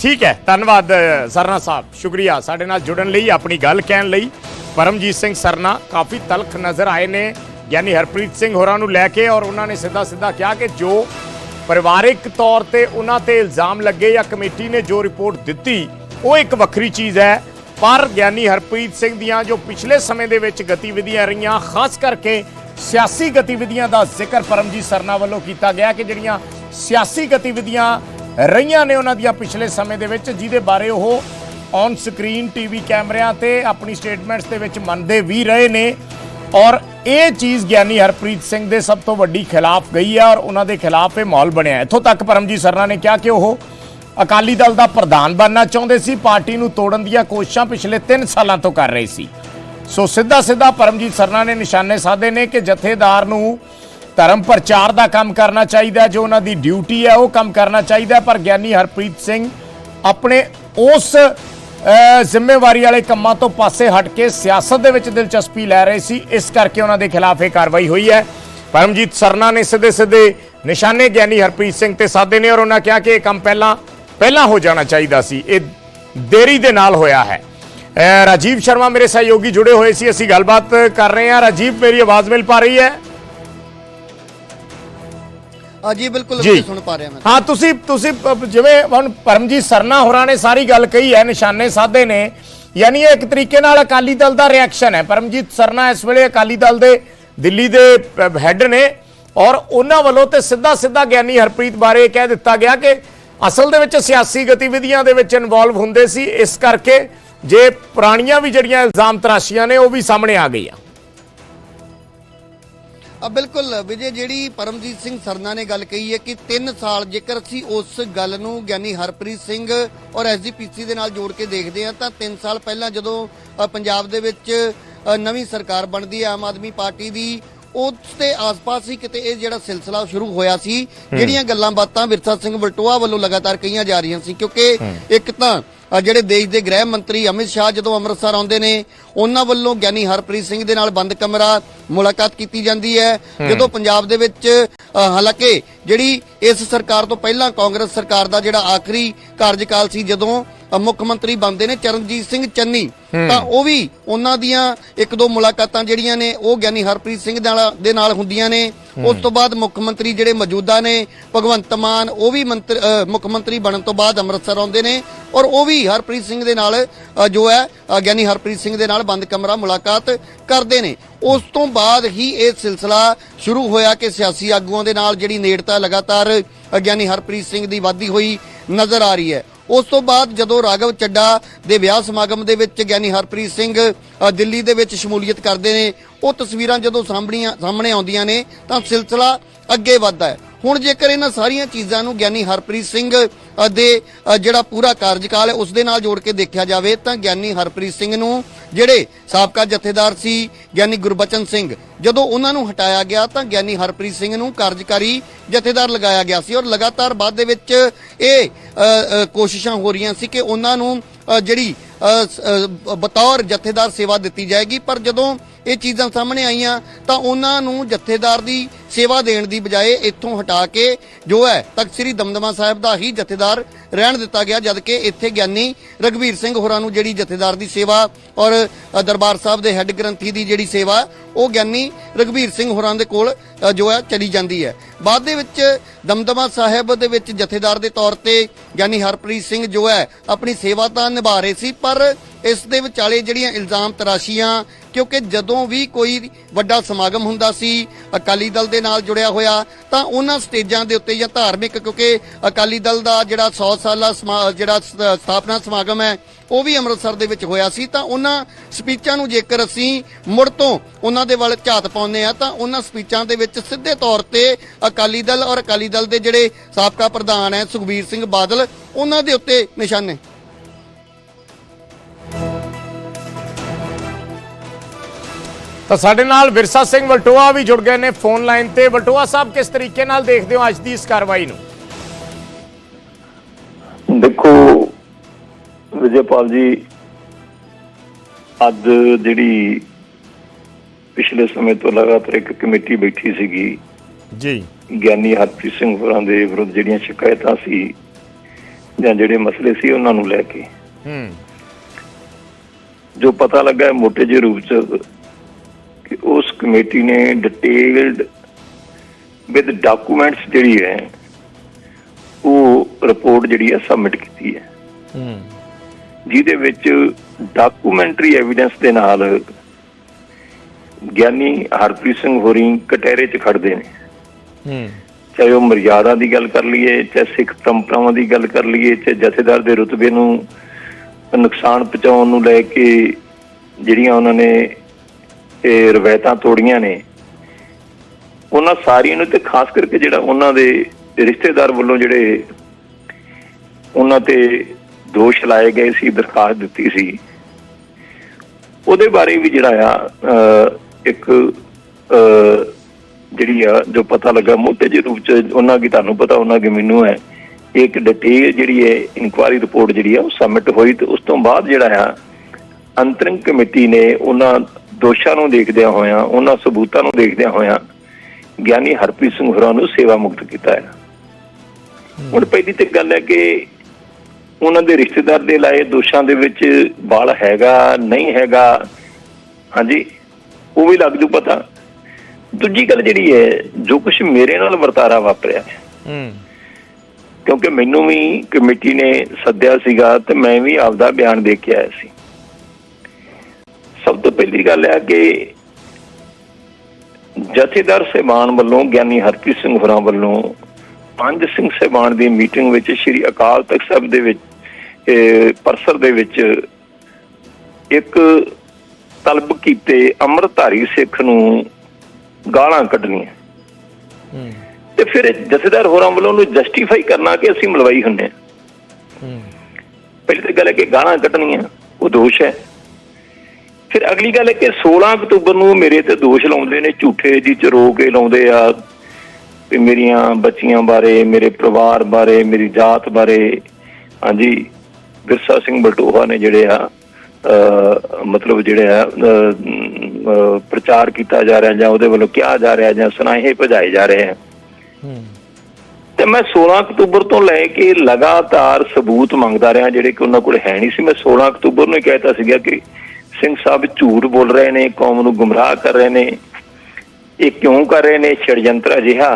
ਠੀਕ ਹੈ, ਧੰਨਵਾਦ ਸਰਨਾ ਸਾਹਿਬ। ਸ਼ੁਕਰੀਆ ਸਾਡੇ ਨਾਲ ਜੁੜਨ ਲਈ, ਆਪਣੀ ਗੱਲ ਕਹਿਣ ਲਈ। ਪਰਮਜੀਤ ਸਿੰਘ ਸਰਨਾ ਕਾਫੀ ਤਲਖ ਨਜ਼ਰ ਆਏ ਨੇ। ਯਾਨੀ ਹਰਪ੍ਰੀਤ ਸਿੰਘ ਹੋਰਾਂ ਨੂੰ ਲੈ ਕੇ ਔਰ ਉਹਨਾਂ ਨੇ ਸਿੱਧਾ ਸਿੱਧਾ ਕਿਹਾ ਕਿ ਜੋ ਪਰਿਵਾਰਿਕ ਤੌਰ ਤੇ ਉਹਨਾਂ ਤੇ ਇਲਜ਼ਾਮ ਲੱਗੇ ਜਾਂ ਕਮੇਟੀ ਨੇ ਜੋ ਰਿਪੋਰਟ ਦਿੱਤੀ, ਉਹ ਇੱਕ ਵੱਖਰੀ ਚੀਜ਼ ਹੈ। ਪਰ ਗਿਆਨੀ ਹਰਪ੍ਰੀਤ ਸਿੰਘ ਦੀਆਂ ਜੋ ਪਿਛਲੇ ਸਮੇਂ ਦੇ ਵਿੱਚ ਗਤੀਵਿਧੀਆਂ ਰਹੀਆਂ, ਖਾਸ ਕਰਕੇ ਸਿਆਸੀ ਗਤੀਵਿਧੀਆਂ ਦਾ ਜ਼ਿਕਰ ਪਰਮਜੀਤ ਸਰਨਾ ਵੱਲੋਂ ਕੀਤਾ ਗਿਆ ਕਿ ਜਿਹੜੀਆਂ ਸਿਆਸੀ ਗਤੀਵਿਧੀਆਂ ਰਹੀਆਂ ਨੇ ਉਹਨਾਂ ਦੀਆਂ ਪਿਛਲੇ ਸਮੇਂ ਦੇ ਵਿੱਚ, ਜਿਹਦੇ ਬਾਰੇ ਉਹ ਔਨ ਸਕਰੀਨ ਟੀਵੀ ਕੈਮਰਿਆਂ ਤੇ ਆਪਣੀ ਸਟੇਟਮੈਂਟਸ ਦੇ ਵਿੱਚ ਮੰਨਦੇ ਵੀ ਰਹੇ ਨੇ। ਔਰ ਇਹ ਚੀਜ਼ ਗਿਆਨੀ ਹਰਪ੍ਰੀਤ ਸਿੰਘ ਦੇ ਸਭ ਤੋਂ ਵੱਡੀ ਖਿਲਾਫ ਗਈ ਹੈ ਔਰ ਉਹਨਾਂ ਦੇ ਖਿਲਾਫ ਇਹ ਮਾਹੌਲ ਬਣਿਆ। ਇੱਥੋਂ ਤੱਕ ਪਰਮਜੀਤ ਸਰਨਾ ਨੇ ਕਿਹਾ ਕਿ ਉਹ ਅਕਾਲੀ ਦਲ ਦਾ ਪ੍ਰਧਾਨ ਬਣਨਾ ਚਾਹੁੰਦੇ ਸੀ, ਪਾਰਟੀ ਨੂੰ ਤੋੜਨ ਦੀਆਂ ਕੋਸ਼ਿਸ਼ਾਂ ਪਿਛਲੇ 3 ਸਾਲਾਂ ਤੋਂ ਕਰ ਰਹੇ ਸੀ। ਸੋ ਸਿੱਧਾ ਸਿੱਧਾ ਪਰਮਜੀਤ ਸਰਨਾ ਨੇ ਨਿਸ਼ਾਨੇ ਸਾਧੇ ਨੇ ਕਿ ਜਥੇਦਾਰ ਨੂੰ ਧਰਮ ਪ੍ਰਚਾਰ ਦਾ ਕੰਮ ਕਰਨਾ ਚਾਹੀਦਾ ਜੋ ਉਹਨਾਂ ਦੀ ਡਿਊਟੀ ਹੈ, ਉਹ ਕੰਮ ਕਰਨਾ ਚਾਹੀਦਾ ਪਰ ਗਿਆਨੀ ਹਰਪ੍ਰੀਤ ਸਿੰਘ ਆਪਣੇ ਉਸ ਜ਼ਿੰਮੇਵਾਰੀ ਵਾਲੇ ਕੰਮਾਂ ਤੋਂ ਪਾਸੇ ਹਟ ਕੇ ਸਿਆਸਤ ਦੇ ਵਿੱਚ ਦਿਲਚਸਪੀ ਲੈ ਰਹੇ ਸੀ। ਇਸ ਕਰਕੇ ਉਹਨਾਂ ਦੇ ਖਿਲਾਫ ਇਹ ਕਾਰਵਾਈ ਹੋਈ ਹੈ। ਪਰਮਜੀਤ ਸਰਨਾ ਨੇ ਸਿੱਧੇ ਸਿੱਧੇ ਨਿਸ਼ਾਨੇ ਗਿਆਨੀ ਹਰਪ੍ਰੀਤ ਸਿੰਘ ਤੇ ਸਾਧੇ ਨੇ ਔਰ ਉਹਨਾਂ ਕਿਹਾ ਕਿ ਇਹ ਕੰਮ ਪਹਿਲਾਂ ਪਹਿਲਾਂ ਹੋ ਜਾਣਾ ਚਾਹੀਦਾ ਸੀ। ਇਹ ਦੇਰੀ ਦੇ ਨਾਲ ਹੋਇਆ ਹੈ। ਰਾਜੀਵ ਸ਼ਰਮਾ ਮੇਰੇ ਸਹਿਯੋਗੀ ਜੁੜੇ ਹੋਏ ਸੀ। ਅਸੀਂ ਗੱਲਬਾਤ ਕਰ ਰਹੇ ਹਾਂ। ਰਾਜੀਵ, ਮੇਰੀ ਆਵਾਜ਼ ਮਿਲ ਪਾ ਰਹੀ ਹੈ?
ਆ ਜੀ ਬਿਲਕੁਲ
ਜੀ।
ਸੁਣ ਪਾ ਰਹੇ ਹਾਂ ਮੈਂ
ਹਾਂ ਤੁਸੀਂ ਤੁਸੀਂ ਪ- ਜਿਵੇਂ ਹੁਣ ਪਰਮਜੀਤ ਸਰਨਾ ਹੋਰਾਂ ਨੇ ਸਾਰੀ ਗੱਲ ਕਹੀ ਹੈ ਨਿਸ਼ਾਨੇ ਸਾਧੇ ਨੇ ਯਾਨੀ ਇਹ ਇੱਕ ਤਰੀਕੇ ਨਾਲ ਅਕਾਲੀ ਦਲ ਦਾ ਰਿਐਕਸ਼ਨ ਹੈ। ਪਰਮਜੀਤ ਸਰਨਾ ਇਸ ਵੇਲੇ ਅਕਾਲੀ ਦਲ ਦੇ ਦਿੱਲੀ ਦੇ ਹੈੱਡ ਨੇ ਔਰ ਉਹਨਾਂ ਵੱਲੋਂ ਤੇ ਸਿੱਧਾ ਸਿੱਧਾ ਗਿਆਨੀ ਹਰਪ੍ਰੀਤ ਬਾਰੇ ਇਹ ਕਹਿ ਦਿੱਤਾ ਗਿਆ ਕਿ ਅਸਲ ਦੇ ਵਿੱਚ ਸਿਆਸੀ ਗਤੀਵਿਧੀਆਂ ਦੇ ਵਿੱਚ ਇਨਵੋਲਵ ਹੁੰਦੇ ਸੀ। ਇਸ ਕਰਕੇ ਜੇ ਪੁਰਾਣੀਆਂ ਵੀ ਜਿਹੜੀਆਂ ਇਲਜ਼ਾਮ ਤਰਾਸ਼ੀਆਂ ਨੇ ਉਹ ਵੀ ਸਾਹਮਣੇ ਆ ਗਈਆਂ।
ਬਿਲਕੁਲ ਵਿਜੇ ਜਿਹੜੀ ਪਰਮਜੀਤ ਸਿੰਘ ਸਰਨਾ ਨੇ ਗੱਲ ਕਹੀ ਹੈ ਕਿ 3 ਸਾਲ ਜੇਕਰ ਅਸੀਂ ਉਸ ਗੱਲ ਨੂੰ ਗਿਆਨੀ ਹਰਪ੍ਰੀਤ ਸਿੰਘ ਔਰ ਐਸਜੀਪੀਸੀ ਦੇ ਨਾਲ ਜੋੜ ਕੇ ਦੇਖਦੇ ਹਾਂ ਤਾਂ 3 ਸਾਲ ਪਹਿਲਾਂ ਜਦੋਂ ਪੰਜਾਬ ਦੇ ਵਿੱਚ ਨਵੀਂ ਸਰਕਾਰ ਬਣਦੀ ਹੈ ਆਮ ਆਦਮੀ ਪਾਰਟੀ ਦੀ ਉਸ ਦੇ ਆਸ-ਪਾਸ ਹੀ ਕਿਤੇ ਇਹ ਜਿਹੜਾ ਸਿਲਸਿਲਾ ਸ਼ੁਰੂ ਹੋਇਆ ਸੀ ਜਿਹੜੀਆਂ ਗੱਲਾਂ ਬਾਤਾਂ ਵਿਰਸਾ ਸਿੰਘ ਵਲਟੋਆ ਵੱਲੋਂ ਲਗਾਤਾਰ ਕਹੀਆਂ ਜਾ ਰਹੀਆਂ ਸੀ ਕਿਉਂਕਿ ਇੱਕ ਤਾਂ ਜਿਹੜੇ ਦੇਸ਼ ਦੇ ਗ੍ਰਹਿ ਮੰਤਰੀ ਅਮਿਤ ਸ਼ਾਹ ਜਦੋਂ ਅੰਮ੍ਰਿਤਸਰ ਆਉਂਦੇ ਨੇ ਉਹਨਾਂ ਵੱਲੋਂ ਗਿਆਨੀ ਹਰਪ੍ਰੀਤ ਸਿੰਘ ਦੇ ਨਾਲ ਬੰਦ ਕਮਰਾ ਮੁਲਾਕਾਤ ਕੀਤੀ ਜਾਂਦੀ ਹੈ। ਜਦੋਂ ਪੰਜਾਬ ਦੇ ਵਿੱਚ ਹਾਲਾਂਕਿ ਜਿਹੜੀ ਇਸ ਸਰਕਾਰ ਤੋਂ ਪਹਿਲਾਂ ਕਾਂਗਰਸ ਸਰਕਾਰ ਦਾ ਜਿਹੜਾ ਆਖਰੀ ਕਾਰਜਕਾਲ ਸੀ ਜਦੋਂ ਮੁੱਖ ਮੰਤਰੀ ਬਣਦੇ ਨੇ ਚਰਨਜੀਤ ਸਿੰਘ ਚੰਨੀ। ਤਾਂ ਉਹ ਵੀ ਉਹਨਾਂ ਦੀਆਂ ਇੱਕ ਦੋ ਮੁਲਾਕਾਤਾਂ ਜਿਹੜੀਆਂ ਨੇ ਉਹ ਗਿਆਨੀ ਹਰਪ੍ਰੀਤ ਸਿੰਘ ਦੇ ਨਾਲ ਦੇ ਨਾਲ ਹੁੰਦੀਆਂ ਨੇ। ਉਸ ਤੋਂ ਬਾਅਦ ਮੁੱਖ ਮੰਤਰੀ ਜਿਹੜੇ ਮੌਜੂਦਾ ਨੇ ਭਗਵੰਤ ਮਾਨ ਉਹ ਵੀ ਮੁੱਖ ਮੰਤਰੀ ਬਣਨ ਤੋਂ ਬਾਅਦ ਅੰਮ੍ਰਿਤਸਰ ਆਉਂਦੇ ਨੇ। ਔਰ ਉਹ ਵੀ ਹਰਪ੍ਰੀਤ ਸਿੰਘ ਦੇ ਨਾਲ ਜੋ ਹੈ ਗਿਆਨੀ ਹਰਪ੍ਰੀਤ ਸਿੰਘ ਦੇ ਨਾਲ ਬੰਦ ਕਮਰਾ ਮੁਲਾਕਾਤ ਕਰਦੇ ਨੇ। ਉਸ ਤੋਂ ਬਾਅਦ ਹੀ ਇਹ ਸਿਲਸਿਲਾ ਸ਼ੁਰੂ ਹੋਇਆ ਕਿ ਸਿਆਸੀ ਆਗੂਆਂ ਦੇ ਨਾਲ ਜਿਹੜੀ ਨੇੜਤਾ ਲਗਾਤਾਰ ਗਿਆਨੀ ਹਰਪ੍ਰੀਤ ਸਿੰਘ ਦੀ ਵਾਧੀ ਹੋਈ ਨਜ਼ਰ ਆ ਰਹੀ ਹੈ। ਉਸ ਤੋਂ ਬਾਅਦ ਜਦੋਂ ਰਾਘਵ ਚੱਡਾ ਦੇ ਵਿਆਹ ਸਮਾਗਮ ਦੇ ਵਿੱਚ ਗਿਆਨੀ ਹਰਪ੍ਰੀਤ ਸਿੰਘ ਦਿੱਲੀ ਦੇ ਵਿੱਚ ਸ਼ਮੂਲੀਅਤ ਕਰਦੇ ਨੇ, ਉਹ ਤਸਵੀਰਾਂ ਜਦੋਂ ਸਾਹਮਣੀਆਂ ਸਾਹਮਣੇ ਆਉਂਦੀਆਂ ਨੇ, ਤਾਂ ਸਿਲਸਿਲਾ ਅੱਗੇ ਵੱਧਦਾ ਹੈ। ਹੁਣ ਜੇਕਰ ਇਹਨਾਂ ਸਾਰੀਆਂ ਚੀਜ਼ਾਂ ਨੂੰ ਗਿਆਨੀ ਹਰਪ੍ਰੀਤ ਸਿੰਘ ਦੇ ਜਿਹੜਾ ਪੂਰਾ ਕਾਰਜਕਾਲ ਹੈ ਉਸ ਦੇ ਨਾਲ ਜੋੜ ਕੇ ਦੇਖਿਆ ਜਾਵੇ, ਤਾਂ ਗਿਆਨੀ ਹਰਪ੍ਰੀਤ ਸਿੰਘ ਨੂੰ ਜਿਹੜੇ ਸਾਬਕਾ ਜਥੇਦਾਰ ਸੀ ਗਿਆਨੀ ਗੁਰਬਚਨ ਸਿੰਘ, ਜਦੋਂ ਉਹਨਾਂ ਨੂੰ ਹਟਾਇਆ ਗਿਆ, ਤਾਂ ਗਿਆਨੀ ਹਰਪ੍ਰੀਤ ਸਿੰਘ ਨੂੰ ਕਾਰਜਕਾਰੀ ਜਥੇਦਾਰ ਲਗਾਇਆ ਗਿਆ ਸੀ। ਔਰ ਲਗਾਤਾਰ ਬਾਅਦ ਦੇ ਵਿੱਚ ਇਹ ਕੋਸ਼ਿਸ਼ਾਂ ਹੋ ਰਹੀਆਂ ਸੀ ਕਿ ਉਹਨਾਂ ਨੂੰ ਜਿਹੜੀ ਬਤੌਰ ਜਥੇਦਾਰ ਸੇਵਾ ਦਿੱਤੀ ਜਾਏਗੀ। ਪਰ ਜਦੋਂ ਇਹ ਚੀਜ਼ਾਂ ਸਾਹਮਣੇ ਆਈਆਂ, ਤਾਂ ਉਹਨਾਂ ਨੂੰ ਜਥੇਦਾਰ ਦੀ ਸੇਵਾ ਦੇਣ ਦੀ ਬਜਾਏ ਇੱਥੋਂ ਹਟਾ ਕੇ ਜੋ ਹੈ, ਤਖਤ ਸ੍ਰੀ ਦਮਦਮਾ ਸਾਹਿਬ ਦਾ ਹੀ ਜਥੇਦਾਰ ਰਹਿਣ ਦਿੱਤਾ ਗਿਆ, ਜਦ ਕਿ ਇੱਥੇ ਗਿਆਨੀ ਰਗਵੀਰ ਸਿੰਘ ਹੋਰਾਂ ਨੂੰ ਜਿਹੜੀ ਜਥੇਦਾਰ ਦੀ ਸੇਵਾ ਔਰ ਦਰਬਾਰ ਸਾਹਿਬ ਦੇ ਹੈੱਡ ਗ੍ਰੰਥੀ ਦੀ ਜਿਹੜੀ ਸੇਵਾ, ਉਹ ਗਿਆਨੀ ਰਗਵੀਰ ਸਿੰਘ ਹੋਰਾਂ ਦੇ ਕੋਲ ਜੋ ਹੈ, ਚਲੀ ਜਾਂਦੀ ਹੈ। ਬਾਅਦ ਦੇ ਵਿੱਚ ਦਮਦਮਾ ਸਾਹਿਬ ਦੇ ਵਿੱਚ ਜਥੇਦਾਰ ਦੇ ਤੌਰ ਤੇ ਗਿਆਨੀ ਹਰਪ੍ਰੀਤ ਸਿੰਘ ਜੋ ਹੈ, ਆਪਣੀ ਸੇਵਾ ਤਾਂ ਨਿਭਾ ਰਹੇ ਸੀ, ਪਰ ਇਸ ਦੇ ਵਿਚਾਲੇ ਜਿਹੜੀਆਂ ਇਲਜ਼ਾਮ ਤਰਾਸ਼ੀਆਂ, ਕਿਉਂਕਿ ਜਦੋਂ ਵੀ ਕੋਈ ਵੱਡਾ ਸਮਾਗਮ ਹੁੰਦਾ ਸੀ, ਅਕਾਲੀ ਦਲ ਦੇ ਨਾਲ ਜੁੜਿਆ ਹੋਇਆ, ਤਾਂ ਉਹਨਾਂ ਸਟੇਜਾਂ ਦੇ ਉੱਤੇ ਜਾਂ ਧਾਰਮਿਕ, ਕਿਉਂਕਿ ਅਕਾਲੀ ਦਲ ਦਾ ਜਿਹੜਾ 100 ਸਾਲਾ ਜਿਹੜਾ ਸਥਾਪਨਾ ਸਮਾਗਮ ਹੈ, ਉਹ ਵੀ ਅੰਮ੍ਰਿਤਸਰ ਦੇ ਵਿੱਚ ਹੋਇਆ ਸੀ, ਤਾਂ ਉਹਨਾਂ ਸਪੀਚਾਂ ਨੂੰ ਜੇਕਰ ਅਸੀਂ ਮੁੜ ਤੋਂ ਉਹਨਾਂ ਦੇ ਵੱਲ ਝਾਤ ਪਾਉਂਦੇ ਆ ਤਾਂ ਉਹਨਾਂ ਸਪੀਚਾਂ ਦੇ ਵਿੱਚ ਸਿੱਧੇ ਤੌਰ ਤੇ ਅਕਾਲੀ ਦਲ ਔਰ ਅਕਾਲੀ ਦਲ ਦੇ ਜਿਹੜੇ ਸਾਬਕਾ ਪ੍ਰਧਾਨ ਹੈ ਸੁਖਬੀਰ ਸਿੰਘ ਬਾਦਲ, ਉਹਨਾਂ ਦੇ ਉੱਤੇ ਨਿਸ਼ਾਨੇ।
ਤਾਂ ਸਾਡੇ ਨਾਲ ਵਿਰਸਾ ਸਿੰਘ ਵਲਟੋਆ ਵੀ ਜੁੜ ਗਏ ਨੇ ਫੋਨ ਲਾਈਨ ਤੇ। ਵਲਟੋਆ ਸਾਹਿਬ ਕਿਸ ਤਰੀਕੇ ਨਾਲ ਦੇਖਦੇ ਹੋ ਅੱਜ ਦੀ ਇਸ ਕਾਰਵਾਈ ਨੂੰ?
ਦੇਖੋ ਵਿਜੇਪਾਲ ਜੀ ਅੱਜ ਜਿਹੜੀ ਪਿਛਲੇ ਸਮੇਂ ਤੋਂ ਲਗਾਤਾਰ ਇੱਕ ਕਮੇਟੀ ਬੈਠੀ ਸੀਗੀ
ਜੀ।
ਗਿਆਨੀ ਹਰਪ੍ਰੀਤ ਸਿੰਘ ਹੋਰਾਂ ਦੇ ਵਿਰੁੱਧ ਜਿਹੜੀਆਂ ਸ਼ਿਕਾਇਤਾਂ ਸੀ ਜਾਂ ਜਿਹੜੇ ਮਸਲੇ ਸੀ ਉਹਨਾਂ ਨੂੰ ਲੈ ਕੇ।
ਹੂੰ।
ਜੋ ਪਤਾ ਲੱਗਾ ਮੋٹے ਜਿਹੇ ਰੂਪ ਚ ਕਿ ਉਸ ਕਮੇਟੀ ਨੇ ਡਿਟੇਲਡ ਵਿਦ ਡਾਕੂਮੈਂਟਸ ਜਿਹੜੀ ਹੈ ਉਹ ਰਿਪੋਰਟ ਜਿਹੜੀ ਹੈ ਸਬਮਿਟ ਕੀਤੀ ਹੈ।
ਹੂੰ।
ਜਿਹਦੇ ਵਿੱਚ ਡਾਕੂਮੈਂਟਰੀ ਐਵੀਡੈਂਸ ਦੇ ਨਾਲ ਗਿਆਨੀ ਹਰਪ੍ਰੀਤ ਸਿੰਘ ਹੋਰੀ ਕਟਹਿਰੇ 'ਚ ਖੜਦੇ ਨੇ।
ਹੂੰ।
ਚਾਹੇ ਉਹ ਮਰਿਆਦਾ ਦੀ ਗੱਲ ਕਰ ਲਈਏ ਚਾਹੇ ਸਿੱਖ ਪਰੰਪਰਾਵਾਂ ਦੀ ਗੱਲ ਕਰ ਲਈਏ ਚਾਹੇ ਜਥੇਦਾਰ ਦੇ ਰੁਤਬੇ ਨੂੰ ਨੁਕਸਾਨ ਪਹੁੰਚਾਉਣ ਨੂੰ ਲੈ ਕੇ ਜਿਹੜੀਆਂ ਉਹਨਾਂ ਨੇ ਇਹ ਰਵਾਇਤਾਂ ਤੋੜੀਆਂ ਨੇ ਉਹਨਾਂ ਸਾਰੀਆਂ ਨੂੰ ਤੇ ਖਾਸ ਕਰਕੇ ਜਿਹੜਾ ਉਹਨਾਂ ਦੇ ਰਿਸ਼ਤੇਦਾਰ ਵੱਲੋਂ ਜਿਹੜੇ ਉਹਨਾਂ ਤੇ ਦੋਸ਼ ਲਾਏ ਗਏ ਸੀ ਦਰਖਾਸਤ ਦਿੱਤੀ ਸੀ ਉਹਦੇ ਬਾਰੇ ਵੀ ਜਿਹੜਾ ਆ ਇੱਕ ਅਹ, ਜਿਹੜੀ ਆ ਜੋ ਪਤਾ ਲੱਗਾ ਮੋਟੇ ਜਿਹੇ ਰੂਪ ਚ ਉਹਨਾਂ ਕੀ ਤੁਹਾਨੂੰ ਪਤਾ ਉਹਨਾਂ ਕੀ ਮੈਨੂੰ ਹੈ ਇੱਕ ਡਿਟੇਲ ਜਿਹੜੀ ਹੈ ਇਨਕੁਆਇਰੀ ਰਿਪੋਰਟ ਜਿਹੜੀ ਆ ਉਹ ਸਬਮਿਟ ਹੋਈ ਤੇ ਉਸ ਤੋਂ ਬਾਅਦ ਜਿਹੜਾ ਆ ਅੰਤਰਿਮ ਕਮੇਟੀ ਨੇ ਉਹਨਾਂ ਦੋਸ਼ਾਂ ਨੂੰ ਦੇਖਦਿਆਂ ਹੋਇਆਂ ਉਹਨਾਂ ਸਬੂਤਾਂ ਨੂੰ ਦੇਖਦਿਆਂ ਹੋਇਆਂ ਗਿਆਨੀ ਹਰਪ੍ਰੀਤ ਸਿੰਘ ਹੋਰਾਂ ਨੂੰ ਸੇਵਾ ਮੁਕਤ ਕੀਤਾ ਹੈ। ਹੁਣ ਪਹਿਲੀ ਤੇ ਗੱਲ ਹੈ ਕਿ ਉਹਨਾਂ ਦੇ ਰਿਸ਼ਤੇਦਾਰ ਦੇ ਲਾਏ ਦੋਸ਼ਾਂ ਦੇ ਵਿੱਚ ਬਾਲ ਹੈਗਾ ਨਹੀਂ ਹੈਗਾ ਹਾਂਜੀ ਉਹ ਵੀ ਲੱਗ ਜੂ ਪਤਾ। ਦੂਜੀ ਗੱਲ ਜਿਹੜੀ ਹੈ ਜੋ ਕੁਝ ਮੇਰੇ ਨਾਲ ਵਰਤਾਰਾ ਵਾਪਰਿਆ ਹੈ।
ਹੂੰ।
ਕਿਉਂਕਿ ਮੈਨੂੰ ਵੀ ਕਮੇਟੀ ਨੇ ਸੱਦਿਆ ਸੀਗਾ ਤੇ ਮੈਂ ਵੀ ਆਪਦਾ ਬਿਆਨ ਦੇ ਕੇ ਆਇਆ ਸੀ। ਸਭ ਤੋਂ ਪਹਿਲੀ ਗੱਲ ਹੈ ਕਿ ਜਥੇਦਾਰ ਸਹਿਬਾਨ ਵੱਲੋਂ ਗਿਆਨੀ ਹਰਪ੍ਰੀਤ ਸਿੰਘ ਹੋਰਾਂ ਵੱਲੋਂ ਪੰਜ ਸਿੰਘ ਸਹਿਬਾਨ ਦੀ ਮੀਟਿੰਗ ਵਿੱਚ ਸ੍ਰੀ ਅਕਾਲ ਤਖਤ ਸਾਹਿਬ ਦੇ ਵਿੱਚ ਪਰਸਰ ਦੇ ਵਿੱਚ ਇੱਕ ਤਲਬ ਕੀਤੇ ਅੰਮ੍ਰਿਤਧਾਰੀ ਸਿੱਖ ਨੂੰ ਗਾਲਾਂ ਕੱਢਣੀਆਂ। ਤੇ ਫਿਰ ਜਥੇਦਾਰ ਹੋਰਾਂ ਵੱਲੋਂ ਉਹਨੂੰ ਜਸਟੀਫਾਈ ਕਰਨਾ ਕਿ ਅਸੀਂ ਮਲਵਾਈ ਹੁੰਨੇ ਆ
ਹੂੰ।
ਪਹਿਲੀ ਤਾਂ ਗੱਲ ਹੈ ਕਿ ਗਾਲਾਂ ਕੱਢਣੀਆਂ ਉਹ ਦੋਸ਼ ਹੈ। ਫਿਰ ਅਗਲੀ ਗੱਲ ਹੈ ਕਿ 16 ਅਕਤੂਬਰ ਨੂੰ ਮੇਰੇ ਤੇ ਦੋਸ਼ ਲਾਉਂਦੇ ਨੇ ਝੂਠੇ ਜੀ ਚ ਰੋ ਕੇ ਲਾਉਂਦੇ ਆ ਤੇ ਮੇਰੀਆਂ ਬੱਚੀਆਂ ਬਾਰੇ ਮੇਰੇ ਪਰਿਵਾਰ ਬਾਰੇ ਮੇਰੀ ਜਾਤ ਬਾਰੇ। ਹਾਂਜੀ ਵਿਰਸਾ ਸਿੰਘ ਬਲਟੋਹਾ ਨੇ ਜਿਹੜੇ ਆ ਮਤਲਬ ਜਿਹੜੇ ਆ ਪ੍ਰਚਾਰ ਕੀਤਾ ਜਾ ਰਿਹਾ ਜਾਂ ਉਹਦੇ ਵੱਲੋਂ ਕਿਹਾ ਜਾ ਰਿਹਾ ਜਾਂ ਸੁਨਾਹੇ ਭਜਾਏ ਜਾ ਰਹੇ ਆ। ਤੇ ਮੈਂ 16 ਅਕਤੂਬਰ ਤੋਂ ਲੈ ਕੇ ਲਗਾਤਾਰ ਸਬੂਤ ਮੰਗਦਾ ਰਿਹਾ ਜਿਹੜੇ ਕਿ ਉਹਨਾਂ ਕੋਲ ਹੈ ਨਹੀਂ ਸੀ। ਮੈਂ 16 ਅਕਤੂਬਰ ਨੂੰ ਹੀ ਕਹਿਤਾ ਸੀਗਾ ਕਿ ਸਿੰਘ ਸਾਹਿਬ ਝੂਠ ਬੋਲ ਰਹੇ ਨੇ, ਕੌਮ ਨੂੰ ਗੁੰਮਰਾਹ ਕਰ ਰਹੇ ਨੇ, ਇਹ ਕਿਉਂ ਕਰ ਰਹੇ ਨੇ ਛੜਯੰਤਰ ਅਜਿਹਾ।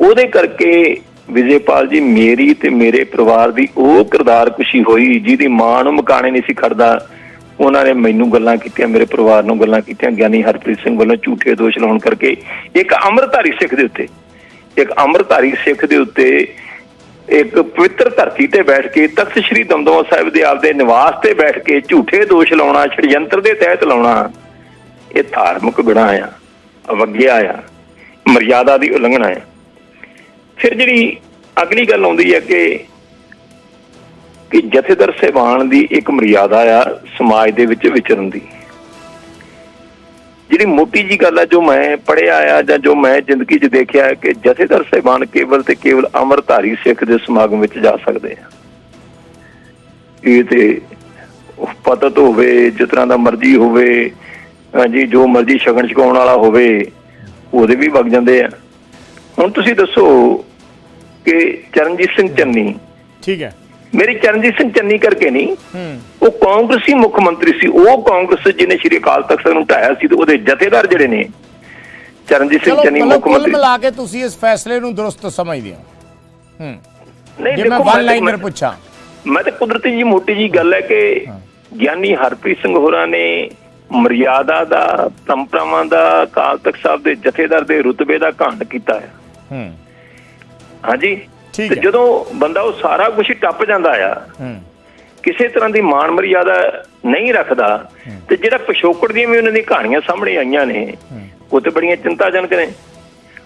ਉਹਦੇ ਕਰਕੇ ਵਿਜੇਪਾਲ ਜੀ ਮੇਰੀ ਤੇ ਮੇਰੇ ਪਰਿਵਾਰ ਦੀ ਉਹ ਕਿਰਦਾਰ ਕੁਸ਼ੀ ਹੋਈ, ਜਿਹਦੀ ਮਾਂ ਨੂੰ ਮਕਾਣੇ ਨਹੀਂ ਸੀ ਖੜਦਾ। ਉਹਨਾਂ ਨੇ ਮੈਨੂੰ ਗੱਲਾਂ ਕੀਤੀਆਂ, ਮੇਰੇ ਪਰਿਵਾਰ ਨੂੰ ਗੱਲਾਂ ਕੀਤੀਆਂ, ਗਿਆਨੀ ਹਰਪ੍ਰੀਤ ਸਿੰਘ ਵੱਲੋਂ ਝੂਠੇ ਦੋਸ਼ ਲਾਉਣ ਕਰਕੇ। ਇੱਕ ਅੰਮ੍ਰਿਤਧਾਰੀ ਸਿੱਖ ਦੇ ਉੱਤੇ, ਇੱਕ ਅੰਮ੍ਰਿਤਧਾਰੀ ਸਿੱਖ ਦੇ ਉੱਤੇ ਇੱਕ ਪਵਿੱਤਰ ਧਰਤੀ ਤੇ ਬੈਠ ਕੇ ਤਖਤ ਸ੍ਰੀ ਦਮਦਮਾ ਸਾਹਿਬ ਦੇ ਆਪਦੇ ਨਿਵਾਸ ਤੇ ਬੈਠ ਕੇ ਝੂਠੇ ਦੋਸ਼ ਲਾਉਣਾ ਛੜਯੰਤਰ ਦੇ ਤਹਿਤ ਲਾਉਣਾ, ਇਹ ਧਾਰਮਿਕ ਗੁਨਾਹ ਆ, ਅਵਗਿਆ ਆ, ਮਰਿਆਦਾ ਦੀ ਉਲੰਘਣਾ ਆ। ਫਿਰ ਜਿਹੜੀ ਅਗਲੀ ਗੱਲ ਆਉਂਦੀ ਹੈ ਕਿ ਕਿ ਜਥੇਦਾਰ ਸਹਿਬਾਨ ਦੀ ਇੱਕ ਮਰਿਆਦਾ ਆ ਸਮਾਜ ਦੇ ਵਿੱਚ ਵਿਚਰਨ ਦੀ। ਜਿਹੜੀ ਮੋਟੀ ਜੀ ਗੱਲ ਆ, ਜੋ ਮੈਂ ਪੜਿਆ ਆ ਜਾਂ ਜੋ ਮੈਂ ਜ਼ਿੰਦਗੀ 'ਚ ਦੇਖਿਆ ਕਿ ਜਥੇਦਾਰ ਸਹਿਬਾਨ ਕੇਵਲ ਤੇ ਕੇਵਲ ਅਮਰਧਾਰੀ ਸਿੱਖ ਦੇ ਸਮਾਗਮ ਵਿੱਚ ਜਾ ਸਕਦੇ ਆ। ਇਹ ਤੇ ਉਹ ਪਤਤ ਹੋਵੇ, ਜਿਸ ਤਰ੍ਹਾਂ ਦਾ ਮਰਜ਼ੀ ਹੋਵੇ, ਹਾਂਜੀ, ਜੋ ਮਰਜ਼ੀ ਸ਼ਗਨ ਛਕਾਉਣ ਵਾਲਾ ਹੋਵੇ, ਉਹਦੇ ਵੀ ਵਗ ਜਾਂਦੇ ਆ। ਹੁਣ ਤੁਸੀਂ ਦੱਸੋ ਕਿ ਚਰਨਜੀਤ ਸਿੰਘ ਚੰਨੀ
ਠੀਕ ਹੈ।
ਮੇਰੀ ਚਰਨਜੀਤ ਸਿੰਘ ਚੰਨੀ ਕਰਕੇ ਨਹੀਂ। ਉਹ ਕਾਂਗਰਸੀ ਮੁੱਖ ਮੰਤਰੀ ਸੀ। ਉਹ ਕਾਂਗਰਸ ਜਿਹਨੇ ਸ਼੍ਰੀ ਅਕਾਲ ਤਖਤ ਸਾਹਿਬ ਨੂੰ ਢਾਇਆ ਸੀ ਤੇ ਉਹਦੇ ਜਥੇਦਾਰ ਜਿਹੜੇ ਨੇ ਚਰਨਜੀਤ ਸਿੰਘ ਚੰਨੀ ਮੁੱਖ
ਕੁੱਲ
ਮੰਤਰੀ
ਮਿਲਾ ਕੇ ਤੁਸੀਂ ਇਸ ਫੈਸਲੇ ਨੂੰ ਦਰੁਸਤ ਸਮਝਦੇ ਹੋ। ਹੂੰ।
ਨਹੀਂ
ਮੈਂ
ਦੇਖੋ,
ਵਨ
ਤਾਂ-
ਲਾਈਨਰ ਪੁੱਛਾਂ।
ਮੈਂ ਤਾਂ ਕੁਦਰਤੀ ਜੀ ਮੋਟੀ ਜੀ ਗੱਲ ਹੈ ਕਿ ਗਿਆਨੀ ਹਰਪ੍ਰੀਤ ਸਿੰਘ ਹੋਰਾਂ ਨੇ ਮਰਿਆਦਾ ਦਾ ਪਰੰਪਰਾਵਾਂ ਦਾ ਅਕਾਲ ਤਖਤ ਸਾਹਿਬ ਦੇ ਜਥੇਦਾਰ ਦੇ ਰੁਤਬੇ ਦਾ ਘਾਟ ਕੀਤਾ ਹੈ।
ਹੂੰ।
ਹਾਂਜੀ? ਤੇ
ਹੈ।
ਜਦੋਂ ਬੰਦਾ ਉਹ ਸਾਰਾ ਕੁਝ ਟੱਪ ਜਾਂਦਾ ਆ
ਹੂੰ।
ਕਿਸੇ ਤਰ੍ਹਾਂ ਦੀ ਮਾਣ ਮਰਿਆਦਾ ਨਹੀਂ ਰੱਖਦਾ ਤੇ ਜਿਹੜਾ ਪਿਛੋਕੜ ਦੀਆਂ ਵੀ ਉਹਨਾਂ ਦੀਆਂ ਕਹਾਣੀਆਂ ਸਾਹਮਣੇ ਆਈਆਂ ਨੇ ਉਹ ਤੇ ਬੜੀਆਂ ਚਿੰਤਾਜਨਕ ਨੇ।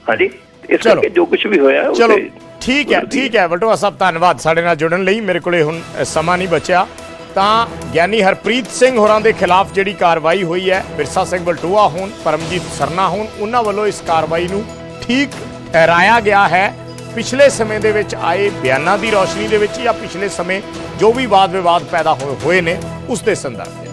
ਹਾਂਜੀ? ਇਸ। ਕਰਕੇ ਜੋ ਕੁਝ ਵੀ ਹੋਇਆ ਉਹ
ਚਲੋ
ਤੇ
ਠੀਕ ਹੈ ਠੀਕ ਹੈ। ਬਟੂਆ ਸਾਹਿਬ ਧੰਨਵਾਦ ਸਾਡੇ ਨਾਲ ਜੁੜਨ ਲਈ। ਮੇਰੇ ਕੋਲੇ ਹੁਣ ਸਮਾਂ ਨਹੀਂ ਬਚਿਆ। ਤਾਂ ਗਿਆਨੀ ਹਰਪ੍ਰੀਤ ਸਿੰਘ ਹੋਰਾਂ ਦੇ ਖਿਲਾਫ ਜਿਹੜੀ ਕਾਰਵਾਈ ਹੋਈ ਹੈ ਬਿਰਸਾ ਸਿੰਘ ਬਲਟੂਆ ਹੋਣ ਪਰਮਜੀਤ ਸਰਨਾ ਹੋਣ ਉਹਨਾਂ ਵੱਲੋਂ ਇਸ ਕਾਰਵਾਈ ਨੂੰ ਠੀਕ ਠਹਿਰਾਇਆ ਗਿਆ ਹੈ। ਪਿਛਲੇ ਸਮੇਂ ਦੇ ਵਿੱਚ ਆਏ ਬਿਆਨਾਂ ਦੀ ਰੌਸ਼ਨੀ ਦੇ ਵਿੱਚ ਜਾਂ ਪਿਛਲੇ ਸਮੇਂ ਜੋ ਵੀ ਵਾਦ ਵਿਵਾਦ ਪੈਦਾ ਹੋਏ ਨੇ, ਉਸ ਦੇ ਸੰਦਰਭ ਵਿੱਚ।